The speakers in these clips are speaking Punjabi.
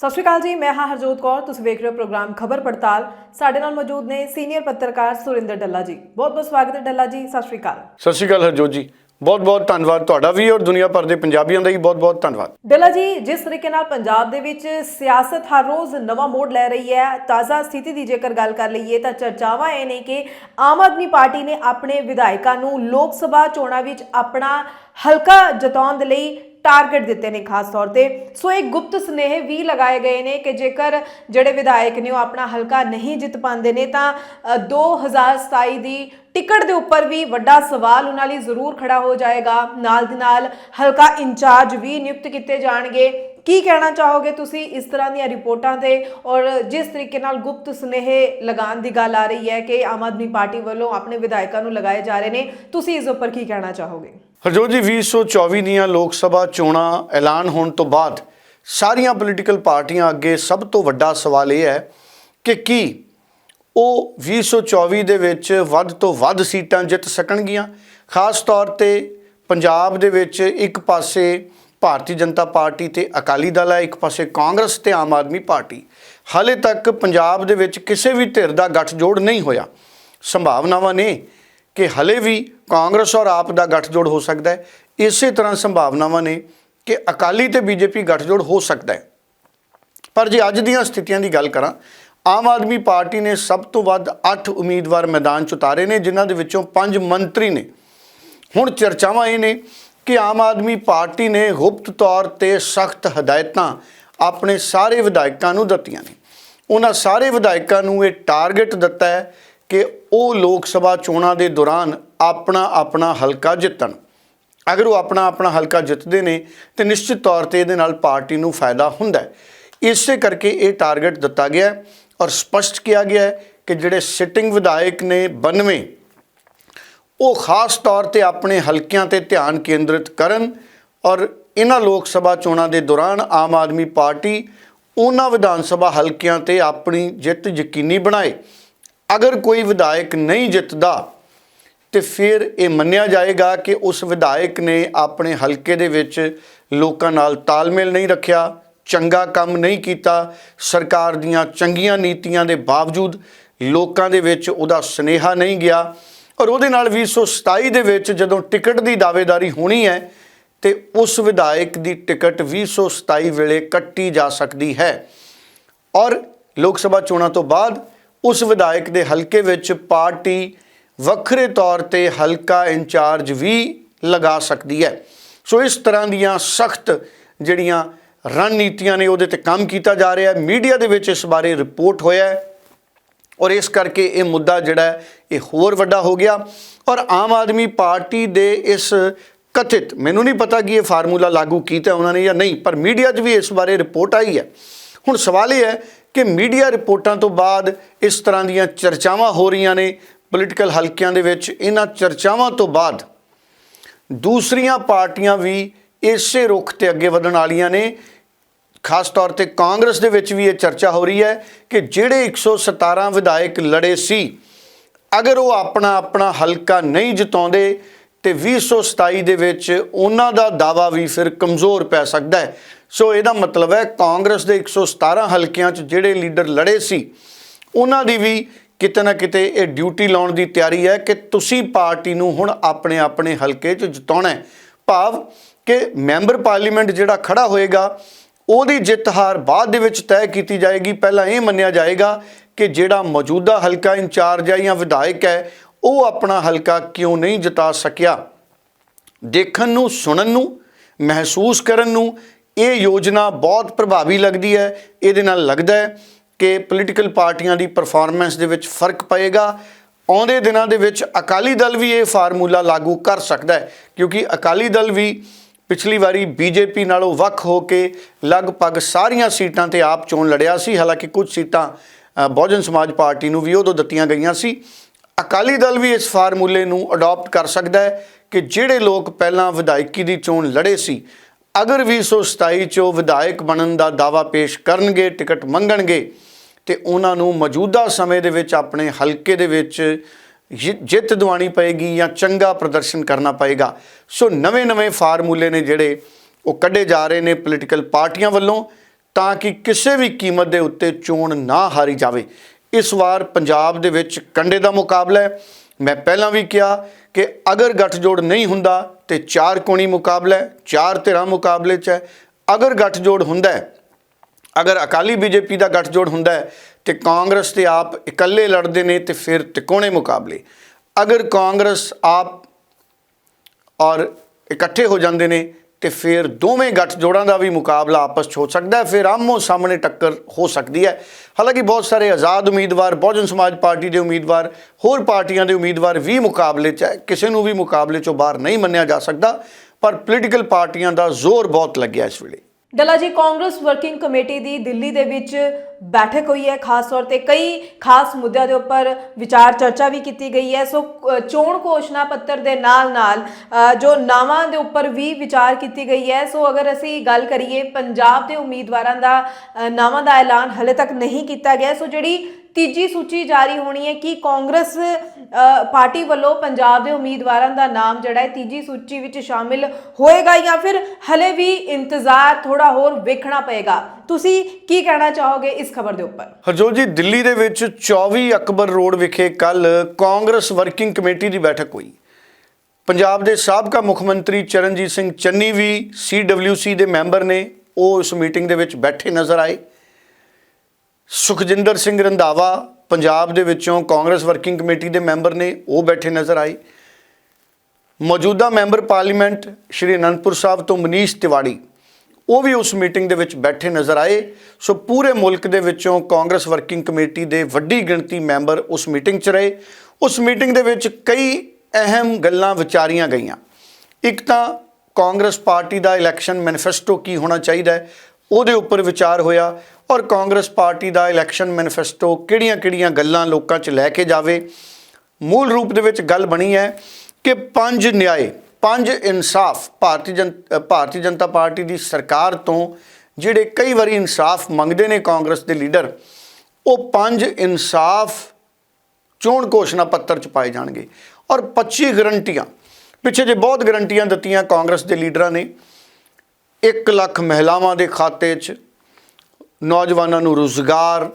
ਸਤਿ ਸ਼੍ਰੀ ਅਕਾਲ ਜੀ ਮੈਂ ਹਾਂ ਹਰਜੋਤ ਕੌਰ ਤੁਸੀਂ ਵੇਖ ਰਹੇ ਹੋ ਪ੍ਰੋਗਰਾਮ ਖਬਰ ਪੜਤਾਲ। ਸਾਡੇ ਨਾਲ ਮੌਜੂਦ ਨੇ ਸੀਨੀਅਰ ਪੱਤਰਕਾਰ ਸੁਰਿੰਦਰ ਡੱਲਾ ਜੀ। ਬਹੁਤ ਬਹੁਤ ਸਵਾਗਤ ਹੈ ਡੱਲਾ ਜੀ ਸਤਿ ਸ਼੍ਰੀ ਅਕਾਲ। ਸਤਿ ਸ਼੍ਰੀ ਅਕਾਲ ਹਰਜੋਤ ਜੀ। ਬਹੁਤ ਬਹੁਤ ਧੰਨਵਾਦ ਤੁਹਾਡਾ ਵੀ ਔਰ ਦੁਨੀਆ ਭਰ ਦੇ ਪੰਜਾਬੀਆਂ ਦਾ ਵੀ ਬਹੁਤ ਬਹੁਤ ਧੰਨਵਾਦ। ਡੱਲਾ ਜੀ ਜਿਸ ਤਰੀਕੇ ਨਾਲ ਪੰਜਾਬ ਦੇ ਵਿੱਚ ਸਿਆਸਤ ਹਰ ਰੋਜ਼ ਨਵਾਂ ਮੋੜ ਲੈ ਰਹੀ ਹੈ ਤਾਜ਼ਾ ਸਥਿਤੀ ਦੀ ਜੇਕਰ ਗੱਲ ਕਰ ਲਈਏ ਤਾਂ ਚਰਚਾਵਾਂ ਇਹ ਨੇ ਕਿ ਆਮ ਆਦਮੀ ਪਾਰਟੀ ਨੇ ਆਪਣੇ ਵਿਧਾਇਕਾਂ ਨੂੰ ਲੋਕ ਸਭਾ ਚੋਣਾਂ ਵਿੱਚ ਆਪਣਾ ਹਲਕਾ ਜਤਾਉਣ ਦੇ ਲਈ ਟਾਰਗੇਟ ਦਿੱਤੇ ਨੇ ਖਾਸ ਤੌਰ ਤੇ। ਸੋ ਇਹ ਗੁਪਤ ਸੁਨੇਹੇ ਵੀ ਲਗਾਏ ਗਏ ਨੇ ਕਿ ਜੇਕਰ ਜਿਹੜੇ ਵਿਧਾਇਕ ਨੇ ਉਹ ਆਪਣਾ ਹਲਕਾ ਨਹੀਂ ਜਿੱਤ ਪਾਉਂਦੇ ਨੇ ਤਾਂ ਅ, 2027 ਦੀ ਟਿਕਟ ਦੇ ਉੱਪਰ ਵੀ ਵੱਡਾ ਸਵਾਲ ਉਹਨਾਂ ਲਈ ਜ਼ਰੂਰ ਖੜਾ ਹੋ ਜਾਏਗਾ। ਨਾਲ ਦੀ ਨਾਲ ਹਲਕਾ ਇੰਚਾਰਜ ਵੀ ਨਿਯੁਕਤ ਕੀਤੇ ਜਾਣਗੇ। ਕੀ ਕਹਿਣਾ ਚਾਹੋਗੇ ਤੁਸੀਂ ਇਸ ਤਰ੍ਹਾਂ ਦੀਆਂ ਰਿਪੋਰਟਾਂ ਤੇ? ਔਰ ਜਿਸ ਤਰੀਕੇ ਨਾਲ ਗੁਪਤ ਸੁਨੇਹੇ ਲਗਾਉਣ ਦੀ ਗੱਲ ਆ ਰਹੀ ਹੈ ਕਿ ਆਮ ਆਦਮੀ ਪਾਰਟੀ ਵੱਲੋਂ ਆਪਣੇ ਵਿਧਾਇਕਾਂ ਨੂੰ ਲਗਾਏ ਜਾ ਰਹੇ ਨੇ ਤੁਸੀਂ ਇਸ ਉੱਪਰ ਕੀ ਕਹਿਣਾ ਚਾਹੋਗੇ? ਹਰਜੋਤ ਜੀ 2024 ਦੀਆਂ ਲੋਕ ਸਭਾ ਚੋਣਾਂ ਐਲਾਨ ਹੋਣ ਤੋਂ ਬਾਅਦ ਸਾਰੀਆਂ ਪੋਲੀਟੀਕਲ ਪਾਰਟੀਆਂ ਅੱਗੇ ਸਭ ਤੋਂ ਵੱਡਾ ਸਵਾਲ ਇਹ ਹੈ ਕਿ ਕੀ ਉਹ 2024 ਦੇ ਵਿੱਚ ਵੱਧ ਤੋਂ ਵੱਧ ਸੀਟਾਂ ਜਿੱਤ ਸਕਣਗੀਆਂ? ਖਾਸ ਤੌਰ ਤੇ ਪੰਜਾਬ ਦੇ ਵਿੱਚ ਇੱਕ ਪਾਸੇ ਭਾਰਤੀ ਜਨਤਾ ਪਾਰਟੀ ਤੇ ਅਕਾਲੀ ਦਲ ਹੈ, ਇੱਕ ਪਾਸੇ ਕਾਂਗਰਸ ਤੇ ਆਮ ਆਦਮੀ ਪਾਰਟੀ। ਹਾਲੇ ਤੱਕ ਪੰਜਾਬ ਦੇ ਵਿੱਚ ਕਿਸੇ ਵੀ ਧਿਰ ਦਾ ਗੱਠਜੋੜ ਨਹੀਂ ਹੋਇਆ। ਸੰਭਾਵਨਾਵਾਂ ਨੇ ਕਿ ਹਲੇ ਵੀ ਕਾਂਗਰਸ ਔਰ ਆਪ ਦਾ ਗੱਠਜੋੜ ਹੋ ਸਕਦਾ ਹੈ। ਇਸੇ ਤਰ੍ਹਾਂ ਸੰਭਾਵਨਾਵਾਂ ਨੇ ਕਿ ਅਕਾਲੀ ਤੇ ਬੀਜੇਪੀ ਗੱਠਜੋੜ ਹੋ ਸਕਦਾ ਹੈ। ਪਰ ਜੇ ਅੱਜ ਦੀਆਂ ਸਥਿਤੀਆਂ ਦੀ ਗੱਲ ਕਰਾਂ, ਆਮ ਆਦਮੀ ਪਾਰਟੀ ਨੇ ਸਭ ਤੋਂ ਵੱਧ 8 ਉਮੀਦਵਾਰ ਮੈਦਾਨ 'ਚ ਉਤਾਰੇ ਨੇ, ਜਿਨ੍ਹਾਂ ਦੇ ਵਿੱਚੋਂ 5 ਮੰਤਰੀ ਨੇ। ਹੁਣ ਚਰਚਾਵਾਂ ਇਹ ਨੇ ਕਿ ਆਮ ਆਦਮੀ ਪਾਰਟੀ ਨੇ ਗੁਪਤ ਤੌਰ ਤੇ ਸਖਤ ਹਦਾਇਤਾਂ ਆਪਣੇ ਸਾਰੇ ਵਿਧਾਇਕਾਂ ਨੂੰ ਦਿੱਤੀਆਂ ਨੇ। ਉਹਨਾਂ ਸਾਰੇ ਵਿਧਾਇਕਾਂ ਨੂੰ ਇਹ ਟਾਰਗੇਟ ਦਿੱਤਾ ਹੈ ਕਿ ਉਹ ਲੋਕ ਸਭਾ ਚੋਣਾਂ ਦੇ ਦੌਰਾਨ ਆਪਣਾ ਆਪਣਾ ਹਲਕਾ ਜਿੱਤਣ। ਅਗਰ ਉਹ ਆਪਣਾ ਆਪਣਾ ਹਲਕਾ ਜਿੱਤਦੇ ਨੇ, ਤੇ ਨਿਸ਼ਚਿਤ ਤੌਰ ਤੇ ਇਹਦੇ ਨਾਲ ਪਾਰਟੀ ਨੂੰ ਫਾਇਦਾ ਹੁੰਦਾ ਇਸੇ ਕਰਕੇ ਇਹ ਟਾਰਗੇਟ ਦਿੱਤਾ ਗਿਆ ਔਰ ਸਪਸ਼ਟ ਕੀਤਾ ਗਿਆ ਹੈ ਕਿ ਜਿਹੜੇ ਸਿਟਿੰਗ ਵਿਧਾਇਕ ਨੇ 92 ਉਹ ਖਾਸ ਤੌਰ ਤੇ ਆਪਣੇ ਹਲਕਿਆਂ ਤੇ ਧਿਆਨ ਕੇਂਦਰਿਤ ਕਰਨ ਔਰ ਇਹਨਾਂ ਲੋਕ ਸਭਾ ਚੋਣਾਂ ਦੇ ਦੌਰਾਨ ਆਮ ਆਦਮੀ ਪਾਰਟੀ ਉਹਨਾਂ ਵਿਧਾਨ ਸਭਾ ਹਲਕਿਆਂ ਤੇ ਆਪਣੀ ਜਿੱਤ ਯਕੀਨੀ ਬਣਾਏ। ਅਗਰ ਕੋਈ ਵਿਧਾਇਕ ਨਹੀਂ ਜਿੱਤਦਾ ਤੇ ਫਿਰ ਇਹ ਮੰਨਿਆ ਜਾਏਗਾ ਕਿ ਉਸ ਵਿਧਾਇਕ ਨੇ ਆਪਣੇ ਹਲਕੇ ਦੇ ਵਿੱਚ ਲੋਕਾਂ ਨਾਲ ਤਾਲਮੇਲ ਨਹੀਂ ਰੱਖਿਆ, ਚੰਗਾ ਕੰਮ ਨਹੀਂ ਕੀਤਾ, ਸਰਕਾਰ ਦੀਆਂ ਚੰਗੀਆਂ ਨੀਤੀਆਂ ਦੇ ਬਾਵਜੂਦ ਲੋਕਾਂ ਦੇ ਵਿੱਚ ਉਹਦਾ ਸਨੇਹਾ ਨਹੀਂ ਗਿਆ ਔਰ ਉਹਦੇ ਨਾਲ 2027 ਦੇ ਵਿੱਚ ਜਦੋਂ ਟਿਕਟ ਦੀ ਦਾਅਵੇਦਾਰੀ ਹੋਣੀ ਹੈ ਤੇ ਉਸ ਵਿਧਾਇਕ ਦੀ ਟਿਕਟ 2027 ਵੇਲੇ ਕੱਟੀ ਜਾ ਸਕਦੀ ਹੈ। ਔਰ ਲੋਕ ਸਭਾ ਚੋਣਾਂ ਤੋਂ ਬਾਅਦ ਉਸ ਵਿਧਾਇਕ ਦੇ ਹਲਕੇ ਵਿੱਚ ਪਾਰਟੀ ਵੱਖਰੇ ਤੌਰ ਤੇ ਹਲਕਾ ਇੰਚਾਰਜ ਵੀ ਲਗਾ ਸਕਦੀ ਹੈ। ਸੋ ਇਸ ਤਰ੍ਹਾਂ ਦੀਆਂ ਸਖਤ ਜਿਹੜੀਆਂ ਰਣਨੀਤੀਆਂ ਨੇ ਉਹਦੇ ਤੇ ਕੰਮ ਕੀਤਾ ਜਾ ਰਿਹਾ ਹੈ। ਮੀਡੀਆ ਦੇ ਵਿੱਚ ਇਸ ਬਾਰੇ ਰਿਪੋਰਟ ਹੋਇਆ ਹੈ ਔਰ ਇਸ ਕਰਕੇ ਇਹ ਮੁੱਦਾ ਜਿਹੜਾ ਇਹ ਹੋਰ ਵੱਡਾ ਹੋ ਗਿਆ ਔਰ ਆਮ ਆਦਮੀ ਪਾਰਟੀ ਦੇ ਇਸ ਕਥਿਤ, ਮੈਨੂੰ ਨਹੀਂ ਪਤਾ ਕਿ ਇਹ ਫਾਰਮੂਲਾ ਲਾਗੂ ਕੀਤਾ ਉਹਨਾਂ ਨੇ ਜਾਂ ਨਹੀਂ, ਪਰ ਮੀਡੀਆ 'ਚ ਵੀ ਇਸ ਬਾਰੇ ਰਿਪੋਰਟ ਆਈ ਹੈ। ਹੁਣ ਸਵਾਲ ਇਹ ਹੈ ਕਿ ਮੀਡੀਆ ਰਿਪੋਰਟਾਂ ਤੋਂ ਬਾਅਦ ਇਸ ਤਰ੍ਹਾਂ ਦੀਆਂ ਚਰਚਾਵਾਂ ਹੋ ਰਹੀਆਂ ਨੇ ਪੋਲੀਟੀਕਲ ਹਲਕਿਆਂ ਦੇ ਵਿੱਚ। ਇਹਨਾਂ ਚਰਚਾਵਾਂ ਤੋਂ ਬਾਅਦ ਦੂਸਰੀਆਂ ਪਾਰਟੀਆਂ ਵੀ ਇਸੇ ਰੁਖ ਤੇ ਅੱਗੇ ਵਧਣ ਵਾਲੀਆਂ ਨੇ। ਖਾਸ ਤੌਰ ਤੇ ਕਾਂਗਰਸ ਦੇ ਵਿੱਚ ਵੀ ਇਹ ਚਰਚਾ ਹੋ ਰਹੀ ਹੈ ਕਿ ਜਿਹੜੇ 117 ਵਿਧਾਇਕ ਲੜੇ ਸੀ, ਅਗਰ ਉਹ ਆਪਣਾ ਆਪਣਾ ਹਲਕਾ ਨਹੀਂ ਜਿਤਾਉਂਦੇ, ਤੇ 2027 ਦੇ ਵਿੱਚ ਉਹਨਾਂ ਦਾ ਦਾਵਾ ਵੀ ਫਿਰ ਕਮਜ਼ੋਰ ਪੈ ਸਕਦਾ ਹੈ। ਸੋ ਇਹਦਾ ਮਤਲਬ ਹੈ ਕਾਂਗਰਸ ਦੇ 117 ਹਲਕਿਆਂ 'ਚ ਜਿਹੜੇ ਲੀਡਰ ਲੜੇ ਸੀ, ਉਹਨਾਂ ਦੀ ਵੀ ਕਿਤੇ ਨਾ ਕਿਤੇ ਇਹ ਡਿਊਟੀ ਲਾਉਣ ਦੀ ਤਿਆਰੀ ਹੈ ਕਿ ਤੁਸੀਂ ਪਾਰਟੀ ਨੂੰ ਹੁਣ ਆਪਣੇ ਆਪਣੇ ਹਲਕੇ 'ਚ ਜਿਤਾਉਣਾ ਹੈ। ਭਾਵ ਕਿ ਮੈਂਬਰ ਪਾਰਲੀਮੈਂਟ ਜਿਹੜਾ ਖੜਾ ਹੋਏਗਾ, ਉਹਦੀ ਜਿੱਤ ਹਾਰ ਬਾਅਦ ਦੇ ਵਿੱਚ ਤੈਅ ਕੀਤੀ ਜਾਏਗੀ। ਪਹਿਲਾਂ ਇਹ ਮੰਨਿਆ ਜਾਏਗਾ ਕਿ ਜਿਹੜਾ ਮੌਜੂਦਾ ਹਲਕਾ ਇੰਚਾਰਜ ਹੈ ਜਾਂ ਵਿਧਾਇਕ ਹੈ, ਉਹ ਆਪਣਾ ਹਲਕਾ ਕਿਉਂ ਨਹੀਂ ਜਿਤਾ ਸਕਿਆ? ਦੇਖਣ ਨੂੰ, ਸੁਣਨ ਨੂੰ, ਮਹਿਸੂਸ ਕਰਨ ਨੂੰ ਇਹ ਯੋਜਨਾ ਬਹੁਤ ਪ੍ਰਭਾਵੀ ਲੱਗਦੀ ਹੈ। ਇਹਦੇ ਨਾਲ ਲੱਗਦਾ ਹੈ ਕਿ ਪੋਲੀਟੀਕਲ ਪਾਰਟੀਆਂ ਦੀ ਪਰਫਾਰਮੈਂਸ ਦੇ ਵਿੱਚ ਫ਼ਰਕ ਪਏਗਾ। ਆਉਂਦੇ ਦਿਨਾਂ ਦੇ ਵਿੱਚ ਅਕਾਲੀ ਦਲ ਵੀ ਇਹ ਫਾਰਮੂਲਾ ਲਾਗੂ ਕਰ ਸਕਦਾ ਹੈ, ਕਿਉਂਕਿ ਅਕਾਲੀ ਦਲ ਵੀ ਪਿਛਲੀ ਵਾਰੀ ਬੀਜੇਪੀ ਨਾਲੋਂ ਵੱਖ ਹੋ ਕੇ ਲਗਭਗ ਸਾਰੀਆਂ ਸੀਟਾਂ ਤੇ ਆਪ ਚੋਣ ਲੜਿਆ ਸੀ। ਹਾਲਾਂਕਿ ਕੁਝ ਸੀਟਾਂ ਬਹੁਜਨ ਸਮਾਜ ਪਾਰਟੀ ਨੂੰ ਵੀ ਉਦੋਂ ਦਿੱਤੀਆਂ ਗਈਆਂ ਸੀ। ਅਕਾਲੀ ਦਲ ਵੀ ਇਸ ਫਾਰਮੂਲੇ ਨੂੰ ਅਡਾਪਟ ਕਰ ਸਕਦਾ ਹੈ ਕਿ ਜਿਹੜੇ ਲੋਕ ਪਹਿਲਾਂ ਵਿਧਾਇਕੀ ਦੀ ਚੋਣ ਲੜੇ ਸੀ ਅਗਰ 2027 ਚ ਉਹ ਵਿਧਾਇਕ ਬਣਨ ਦਾ ਦਾਵਾ ਪੇਸ਼ ਕਰਨਗੇ, ਟਿਕਟ ਮੰਗਣਗੇ, ਤੇ ਉਹਨਾਂ ਨੂੰ ਮੌਜੂਦਾ ਸਮੇਂ ਦੇ ਵਿੱਚ ਆਪਣੇ ਹਲਕੇ ਦੇ ਵਿੱਚ ਜਿ- ਜਿੱਤ ਦਿਵਾਣੀ ਪਏਗੀ ਜਾਂ ਚੰਗਾ ਪ੍ਰਦਰਸ਼ਨ ਕਰਨਾ ਪਏਗਾ। ਸੋ ਨਵੇਂ-ਨਵੇਂ ਫਾਰਮੂਲੇ ਨੇ ਜਿਹੜੇ ਉਹ ਕੱਢੇ ਜਾ ਰਹੇ ਨੇ ਪੋਲੀਟੀਕਲ ਪਾਰਟੀਆਂ ਵੱਲੋਂ, ਤਾਂ ਕਿ ਕਿਸੇ ਵੀ ਕੀਮਤ ਦੇ ਉੱਤੇ ਚੋਣ ਨਾ ਹਾਰੀ ਜਾਵੇ। ਇਸ ਵਾਰ ਪੰਜਾਬ ਦੇ ਵਿੱਚ ਕੰਡੇ ਦਾ ਮੁਕਾਬਲਾ ਹੈ। ਮੈਂ ਪਹਿਲਾਂ ਵੀ ਕਿਹਾ ਕਿ ਅਗਰ ਗੱਠਜੋੜ ਨਹੀਂ ਹੁੰਦਾ ਤੇ ਚਾਰ ਕੋਣੀ ਮੁਕਾਬਲਾ ਹੈ, ਚਾਰ ਧਿਰਾਂ ਮੁਕਾਬਲੇ 'ਚ ਹੈ। ਅਗਰ ਗੱਠਜੋੜ ਹੁੰਦਾ ਹੈ, ਅਗਰ ਅਕਾਲੀ ਬੀਜੇਪੀ ਦਾ ਗੱਠਜੋੜ ਹੁੰਦਾ ਹੈ, ਤੇ ਕਾਂਗਰਸ ਤੇ ਆਪ ਇਕੱਲੇ ਲੜਦੇ ਨੇ ਤੇ ਫਿਰ ਤਿਕੋਣੇ ਮੁਕਾਬਲੇ। ਅਗਰ ਕਾਂਗਰਸ ਆਪ ਔਰ ਇਕੱਠੇ ਹੋ ਜਾਂਦੇ ਨੇ ਤੇ ਫਿਰ ਦੋਵੇਂ ਗੱਠਜੋੜਾਂ ਦਾ ਵੀ ਮੁਕਾਬਲਾ ਆਪਸ 'ਚ ਹੋ ਸਕਦਾ ਹੈ। ਫਿਰ ਆਮੋ ਸਾਹਮਣੇ ਟੱਕਰ ਹੋ ਸਕਦੀ ਹੈ। ਹਾਲਾਂਕਿ ਬਹੁਤ ਸਾਰੇ ਆਜ਼ਾਦ ਉਮੀਦਵਾਰ, ਬਹੁਜਨ ਸਮਾਜ ਪਾਰਟੀ ਦੇ ਉਮੀਦਵਾਰ, ਹੋਰ ਪਾਰਟੀਆਂ ਦੇ ਉਮੀਦਵਾਰ ਵੀ ਮੁਕਾਬਲੇ 'ਚ ਹੈ। ਕਿਸੇ ਨੂੰ ਵੀ ਮੁਕਾਬਲੇ 'ਚੋਂ ਬਾਹਰ ਨਹੀਂ ਮੰਨਿਆ ਜਾ ਸਕਦਾ, ਪਰ ਪੋਲੀਟੀਕਲ ਪਾਰਟੀਆਂ ਦਾ ਜ਼ੋਰ ਬਹੁਤ ਲੱਗਿਆ ਇਸ ਵੇਲੇ। ਡੱਲਾ ਜੀ, ਕਾਂਗਰਸ ਵਰਕਿੰਗ ਕਮੇਟੀ ਦੀ ਦਿੱਲੀ ਦੇ ਵਿੱਚ ਬੈਠਕ ਹੋਈ ਹੈ, ਖਾਸ ਤੌਰ ਤੇ ਕਈ ਖਾਸ ਮੁੱਦਿਆਂ ਦੇ ਉੱਪਰ ਵਿਚਾਰ ਚਰਚਾ ਵੀ ਕੀਤੀ ਗਈ ਹੈ। ਸੋ ਚੋਣ ਘੋਸ਼ਣਾ ਪੱਤਰ ਦੇ ਨਾਲ-ਨਾਲ ਜੋ ਨਾਵਾਂ ਦੇ ਉੱਪਰ ਵੀ ਵਿਚਾਰ ਕੀਤੀ ਗਈ ਹੈ। ਸੋ, ਅਗਰ ਅਸੀਂ ਗੱਲ ਕਰੀਏ, ਪੰਜਾਬ ਦੇ ਉਮੀਦਵਾਰਾਂ ਦਾ ਨਾਵਾਂ ਦਾ ਐਲਾਨ ਹਲੇ ਤੱਕ ਨਹੀਂ ਕੀਤਾ ਗਿਆ। ਸੋ, ਜਿਹੜੀ ਤੀਜੀ ਸੂਚੀ ਜਾਰੀ ਹੋਣੀ ਹੈ ਕਿ ਕਾਂਗਰਸ ਪਾਰਟੀ ਵੱਲੋਂ ਪੰਜਾਬ ਦੇ ਉਮੀਦਵਾਰਾਂ ਦਾ ਨਾਮ ਜਿਹੜਾ ਹੈ ਤੀਜੀ ਸੂਚੀ ਵਿੱਚ ਸ਼ਾਮਿਲ ਹੋਏਗਾ ਜਾਂ ਫਿਰ ਹਲੇ ਵੀ ਇੰਤਜ਼ਾਰ ਥੋੜਾ ਹੋਰ ਵੇਖਣਾ ਪਏਗਾ। ਤੁਸੀਂ ਕੀ ਕਹਿਣਾ ਚਾਹੋਗੇ ਇਸ ਖਬਰ ਦੇ ਉੱਪਰ? ਹਰਜੋਤ ਜੀ, ਦਿੱਲੀ ਦੇ ਵਿੱਚ 24 ਅਕਬਰ ਰੋਡ ਵਿਖੇ ਕੱਲ ਕਾਂਗਰਸ ਵਰਕਿੰਗ ਕਮੇਟੀ ਦੀ ਬੈਠਕ ਹੋਈ। ਪੰਜਾਬ ਦੇ ਸਾਬਕਾ ਮੁੱਖ ਮੰਤਰੀ ਚਰਨਜੀਤ ਸਿੰਘ ਚੰਨੀ ਵੀ ਸੀਡਬਲਯੂਸੀ ਦੇ ਮੈਂਬਰ ਨੇ, ਉਹ ਇਸ ਮੀਟਿੰਗ ਦੇ ਵਿੱਚ ਬੈਠੇ ਨਜ਼ਰ ਆਏ। ਸੁਖਜਿੰਦਰ ਸਿੰਘ ਰੰਧਾਵਾ ਪੰਜਾਬ ਦੇ ਵਿੱਚੋਂ ਕਾਂਗਰਸ ਵਰਕਿੰਗ ਕਮੇਟੀ ਦੇ ਮੈਂਬਰ ਨੇ, ਉਹ ਬੈਠੇ ਨਜ਼ਰ ਆਏ। ਮੌਜੂਦਾ ਮੈਂਬਰ ਪਾਰਲੀਮੈਂਟ ਸ਼੍ਰੀ ਅਨੰਦਪੁਰ ਸਾਹਿਬ ਤੋਂ ਮਨੀਸ਼ ਤਿਵਾੜੀ, ਉਹ ਵੀ ਉਸ ਮੀਟਿੰਗ ਦੇ ਵਿੱਚ ਬੈਠੇ ਨਜ਼ਰ ਆਏ। ਸੋ ਪੂਰੇ ਮੁਲਕ ਦੇ ਵਿੱਚੋਂ ਕਾਂਗਰਸ ਵਰਕਿੰਗ ਕਮੇਟੀ ਦੇ ਵੱਡੀ ਗਿਣਤੀ ਮੈਂਬਰ ਉਸ ਮੀਟਿੰਗ 'ਚ ਰਹੇ। ਉਸ ਮੀਟਿੰਗ ਦੇ ਵਿੱਚ ਕਈ ਅਹਿਮ ਗੱਲਾਂ ਵਿਚਾਰੀਆਂ ਗਈਆਂ। ਇੱਕ ਤਾਂ ਕਾਂਗਰਸ ਪਾਰਟੀ ਦਾ ਇਲੈਕਸ਼ਨ ਮੈਨੀਫੈਸਟੋ ਕੀ ਹੋਣਾ ਚਾਹੀਦਾ ਹੈ, ਉਹਦੇ ਉੱਪਰ ਵਿਚਾਰ ਹੋਇਆ। ਔਰ ਕਾਂਗਰਸ ਪਾਰਟੀ ਦਾ ਇਲੈਕਸ਼ਨ ਮੈਨੀਫੈਸਟੋ ਕਿਹੜੀਆਂ-ਕਿਹੜੀਆਂ ਗੱਲਾਂ ਲੋਕਾਂ 'ਚ ਲੈ ਕੇ ਜਾਵੇ? ਮੂਲ ਰੂਪ ਦੇ ਵਿੱਚ ਗੱਲ ਬਣੀ ਹੈ ਕਿ ਪੰਜ ਨਿਆਏ, ਪੰਜ ਇਨਸਾਫ ਭਾਰਤੀ ਜਨ, ਭਾਰਤੀ ਜਨਤਾ ਪਾਰਟੀ ਦੀ ਸਰਕਾਰ ਤੋਂ ਜਿਹੜੇ ਕਈ ਵਾਰੀ ਇਨਸਾਫ ਮੰਗਦੇ ਨੇ ਕਾਂਗਰਸ ਦੇ ਲੀਡਰ, ਉਹ ਪੰਜ ਇਨਸਾਫ ਚੋਣ ਘੋਸ਼ਣਾ ਪੱਤਰ ਚ ਪਾਏ ਜਾਣਗੇ। ਔਰ 25 ਗਰੰਟੀਆਂ, ਪਿੱਛੇ ਜੇ ਬਹੁਤ ਗਰੰਟੀਆਂ ਦਿੱਤੀਆਂ ਕਾਂਗਰਸ ਦੇ ਲੀਡਰਾਂ ਨੇ 1 ਲੱਖ ਮਹਿਲਾਵਾਂ ਦੇ ਖਾਤੇ 'ਚ ਨੌਜਵਾਨਾਂ ਨੂੰ ਰੋਜ਼ਗਾਰ,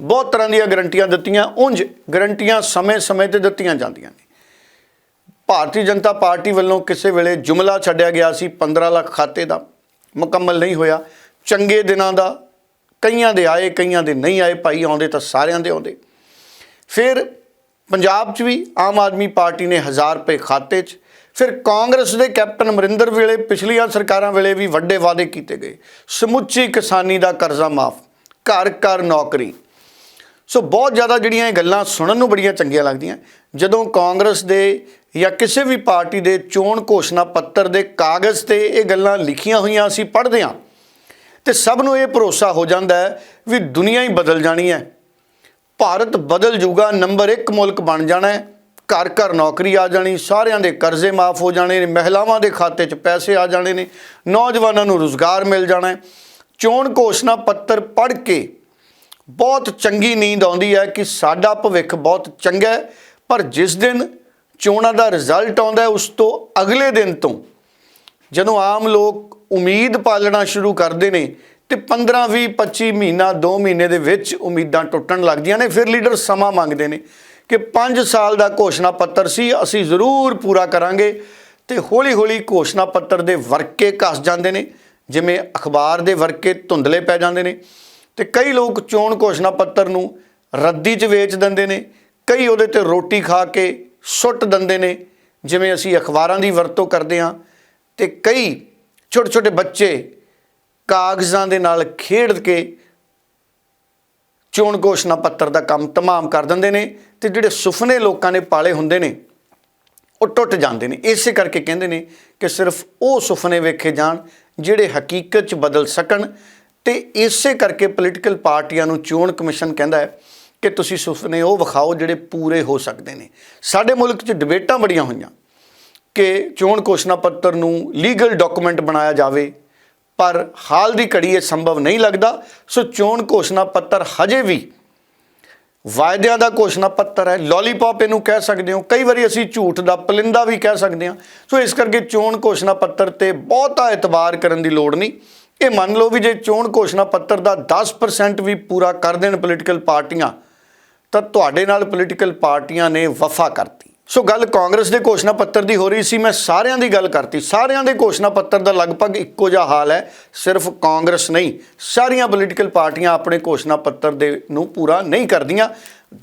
ਬਹੁਤ ਤਰ੍ਹਾਂ ਦੀਆਂ ਗਰੰਟੀਆਂ ਦਿੱਤੀਆਂ, ਉਂਝ ਗਰੰਟੀਆਂ ਸਮੇਂ-ਸਮੇਂ ਤੇ ਦਿੱਤੀਆਂ ਜਾਂਦੀਆਂ ਨੇ। ਭਾਰਤੀ ਜਨਤਾ ਪਾਰਟੀ ਵੱਲੋਂ ਕਿਸੇ ਵੇਲੇ ਜੁਮਲਾ ਛੱਡਿਆ ਗਿਆ ਸੀ 15 ਲੱਖ ਖਾਤੇ ਦਾ ਮੁਕੰਮਲ ਨਹੀਂ ਹੋਇਆ। ਚੰਗੇ ਦਿਨਾਂ ਦਾ, ਕਈਆਂ ਦੇ ਆਏ, ਕਈਆਂ ਦੇ ਨਹੀਂ ਆਏ, ਭਾਈ ਆਉਂਦੇ ਤਾਂ ਸਾਰਿਆਂ ਦੇ ਆਉਂਦੇ। ਫਿਰ ਪੰਜਾਬ 'ਚ ਵੀ ਆਮ ਆਦਮੀ ਪਾਰਟੀ ਨੇ 1000 ਰੁਪਏ ਖਾਤੇ 'ਚ ਫਿਰ ਕਾਂਗਰਸ ਦੇ ਕੈਪਟਨ ਅਮਰਿੰਦਰ ਵੇਲੇ ਪਿਛਲੀਆਂ ਸਰਕਾਰਾਂ ਵੇਲੇ ਵੀ ਵੱਡੇ ਵਾਅਦੇ ਕੀਤੇ ਗਏ। ਸਮੁੱਚੀ ਕਿਸਾਨੀ ਦਾ ਕਰਜ਼ਾ ਮਾਫ, ਘਰ ਘਰ ਨੌਕਰੀ। ਸੋ ਬਹੁਤ ਜ਼ਿਆਦਾ ਜਿਹੜੀਆਂ ਇਹ ਗੱਲਾਂ ਸੁਣਨ ਨੂੰ ਬੜੀਆਂ ਚੰਗੀਆਂ ਲੱਗਦੀਆਂ। ਜਦੋਂ ਕਾਂਗਰਸ ਦੇ ਜਾਂ ਕਿਸੇ ਵੀ ਪਾਰਟੀ ਦੇ ਚੋਣ ਘੋਸ਼ਣਾ ਪੱਤਰ ਦੇ ਕਾਗਜ਼ ਤੇ ਇਹ ਗੱਲਾਂ ਲਿਖੀਆਂ ਹੋਈਆਂ ਅਸੀਂ ਪੜ੍ਹਦੇ ਹਾਂ, ਤੇ ਸਭ ਨੂੰ ਇਹ ਭਰੋਸਾ ਹੋ ਜਾਂਦਾ ਹੈ ਵੀ ਦੁਨੀਆ ਹੀ ਬਦਲ ਜਾਣੀ ਹੈ। ਭਾਰਤ ਬਦਲ ਜੂਗਾ ਨੰਬਰ 1 ਮੁਲਕ ਬਣ ਜਾਣਾ ਹੈ। ਘਰ ਘਰ ਨੌਕਰੀ ਆ ਜਾਣੀ, ਸਾਰਿਆਂ ਦੇ ਕਰਜ਼ੇ ਮਾਫ ਹੋ ਜਾਣੇ ਨੇ, ਮਹਿਲਾਵਾਂ ਦੇ ਖਾਤੇ 'ਚ ਪੈਸੇ ਆ ਜਾਣੇ ਨੇ, ਨੌਜਵਾਨਾਂ ਨੂੰ ਰੋਜ਼ਗਾਰ ਮਿਲ ਜਾਣਾ ਹੈ। ਚੋਣ ਘੋਸ਼ਣਾ ਪੱਤਰ ਪੜ੍ਹ ਕੇ ਬਹੁਤ ਚੰਗੀ ਨੀਂਦ ਆਉਂਦੀ ਹੈ ਕਿ ਸਾਡਾ ਭਵਿੱਖ ਬਹੁਤ ਚੰਗਾ ਹੈ, ਪਰ ਜਿਸ ਦਿਨ ਚੋਣਾਂ ਦਾ ਰਿਜ਼ਲਟ ਆਉਂਦਾ ਹੈ, ਉਸ ਤੋਂ ਅਗਲੇ ਦਿਨ ਤੋਂ ਜਦੋਂ ਆਮ ਲੋਕ ਉਮੀਦ ਪਾਲਣਾ ਸ਼ੁਰੂ ਕਰਦੇ ਨੇ ਤੇ 15 20 25 ਮਹੀਨਾ 2 ਮਹੀਨੇ ਦੇ ਵਿੱਚ ਉਮੀਦਾਂ ਟੁੱਟਣ ਲੱਗਦੀਆਂ ਨੇ, ਫਿਰ ਲੀਡਰ ਸਮਾਂ ਮੰਗਦੇ ਨੇ। ਕਿ 5 ਸਾਲ ਦਾ ਘੋਸ਼ਣਾ ਪੱਤਰ ਸੀ, ਅਸੀਂ ਜ਼ਰੂਰ ਪੂਰਾ ਕਰਾਂਗੇ ਤੇ ਹੌਲੀ ਹੌਲੀ ਘੋਸ਼ਣਾ ਪੱਤਰ ਦੇ ਵਰਕੇ ਘਸ ਜਾਂਦੇ ਨੇ, ਜਿਵੇਂ ਅਖਬਾਰ ਦੇ ਵਰਕੇ ਧੁੰਦਲੇ ਪੈ ਜਾਂਦੇ ਨੇ ਤੇ ਕਈ ਲੋਕ ਚੋਣ ਘੋਸ਼ਣਾ ਪੱਤਰ ਨੂੰ ਰੱਦੀ 'ਚ ਵੇਚ ਦਿੰਦੇ ਨੇ, ਕਈ ਉਹਦੇ ਤੇ ਰੋਟੀ ਖਾ ਕੇ ਸੁੱਟ ਦਿੰਦੇ ਨੇ, ਜਿਵੇਂ ਅਸੀਂ ਅਖਬਾਰਾਂ ਦੀ ਵਰਤੋਂ ਕਰਦੇ ਹਾਂ ਤੇ ਕਈ ਛੋਟੇ ਛੋਟੇ ਬੱਚੇ ਕਾਗਜ਼ਾਂ ਦੇ ਨਾਲ ਖੇਡ ਕੇ ਚੋਣ ਘੋਸ਼ਣਾ ਪੱਤਰ ਦਾ ਕੰਮ ਤਮਾਮ ਕਰ ਦਿੰਦੇ ਨੇ ਤੇ ਜਿਹੜੇ ਸੁਪਨੇ ਲੋਕਾਂ ਨੇ ਪਾਲੇ ਹੁੰਦੇ ਨੇ, ਉਹ ਟੁੱਟ ਜਾਂਦੇ ਨੇ। ਇਸੇ ਕਰਕੇ ਕਹਿੰਦੇ ਨੇ ਕਿ ਸਿਰਫ ਉਹ ਸੁਪਨੇ ਵੇਖੇ ਜਾਣ, ਜਿਹੜੇ ਹਕੀਕਤ 'ਚ ਬਦਲ ਸਕਣ ਤੇ ਇਸੇ ਕਰਕੇ ਪੋਲੀਟੀਕਲ ਪਾਰਟੀਆਂ ਨੂੰ ਚੋਣ ਕਮਿਸ਼ਨ ਕਹਿੰਦਾ ਹੈ ਕਿ ਤੁਸੀਂ ਸੁਪਨੇ ਉਹ ਵਿਖਾਓ ਜਿਹੜੇ ਪੂਰੇ ਹੋ ਸਕਦੇ ਨੇ। ਸਾਡੇ ਮੁਲਕ 'ਚ ਡਿਬੇਟਾਂ ਬੜੀਆਂ ਹੋਈਆਂ ਕਿ ਚੋਣ ਘੋਸ਼ਣਾ ਪੱਤਰ ਨੂੰ ਲੀਗਲ ਡਾਕੂਮੈਂਟ ਬਣਾਇਆ ਜਾਵੇ। ਪਰ ਹਾਲ ਦੀ ਘੜੀ ਇਹ ਸੰਭਵ ਨਹੀਂ ਲੱਗਦਾ। ਸੋ ਚੋਣ ਘੋਸ਼ਣਾ ਪੱਤਰ ਹਜੇ ਵੀ ਵਾਅਦਿਆਂ ਦਾ ਘੋਸ਼ਣਾ ਪੱਤਰ ਹੈ। ਲੋਲੀਪੌਪ ਇਹਨੂੰ ਕਹਿ ਸਕਦੇ ਹੋ। ਕਈ ਵਾਰੀ ਅਸੀਂ ਝੂਠ ਦਾ ਪਲਿੰਦਾ ਵੀ ਕਹਿ ਸਕਦੇ ਹਾਂ। ਸੋ ਇਸ ਕਰਕੇ ਚੋਣ ਘੋਸ਼ਣਾ ਪੱਤਰ ਤੇ ਬਹੁਤਾ ਇਤਬਾਰ ਕਰਨ ਦੀ ਲੋੜ ਨਹੀਂ। ਇਹ ਮੰਨ ਲਓ ਵੀ ਜੇ ਚੋਣ ਘੋਸ਼ਣਾ ਪੱਤਰ ਦਾ 10% ਵੀ ਪੂਰਾ ਕਰ ਦੇਣ ਪੋਲੀਟੀਕਲ ਪਾਰਟੀਆਂ, ਤਾਂ ਤੁਹਾਡੇ ਨਾਲ ਪੋਲੀਟੀਕਲ ਪਾਰਟੀਆਂ ਨੇ ਵਫਾ ਕਰਤੀ। ਸੋ ਗੱਲ ਕਾਂਗਰਸ ਦੇ ਘੋਸ਼ਣਾ ਪੱਤਰ ਦੀ ਹੋ ਰਹੀ ਸੀ, ਮੈਂ ਸਾਰਿਆਂ ਦੀ ਗੱਲ ਕਰਤੀ। ਸਾਰਿਆਂ ਦੇ ਘੋਸ਼ਣਾ ਪੱਤਰ ਦਾ ਲਗਭਗ ਇੱਕੋ ਜਿਹਾ ਹਾਲ ਹੈ, ਸਿਰਫ ਕਾਂਗਰਸ ਨਹੀਂ, ਸਾਰੀਆਂ ਪੋਲੀਟੀਕਲ ਪਾਰਟੀਆਂ ਆਪਣੇ ਘੋਸ਼ਣਾ ਪੱਤਰ ਦੇ ਨੂੰ ਪੂਰਾ ਨਹੀਂ ਕਰਦੀਆਂ।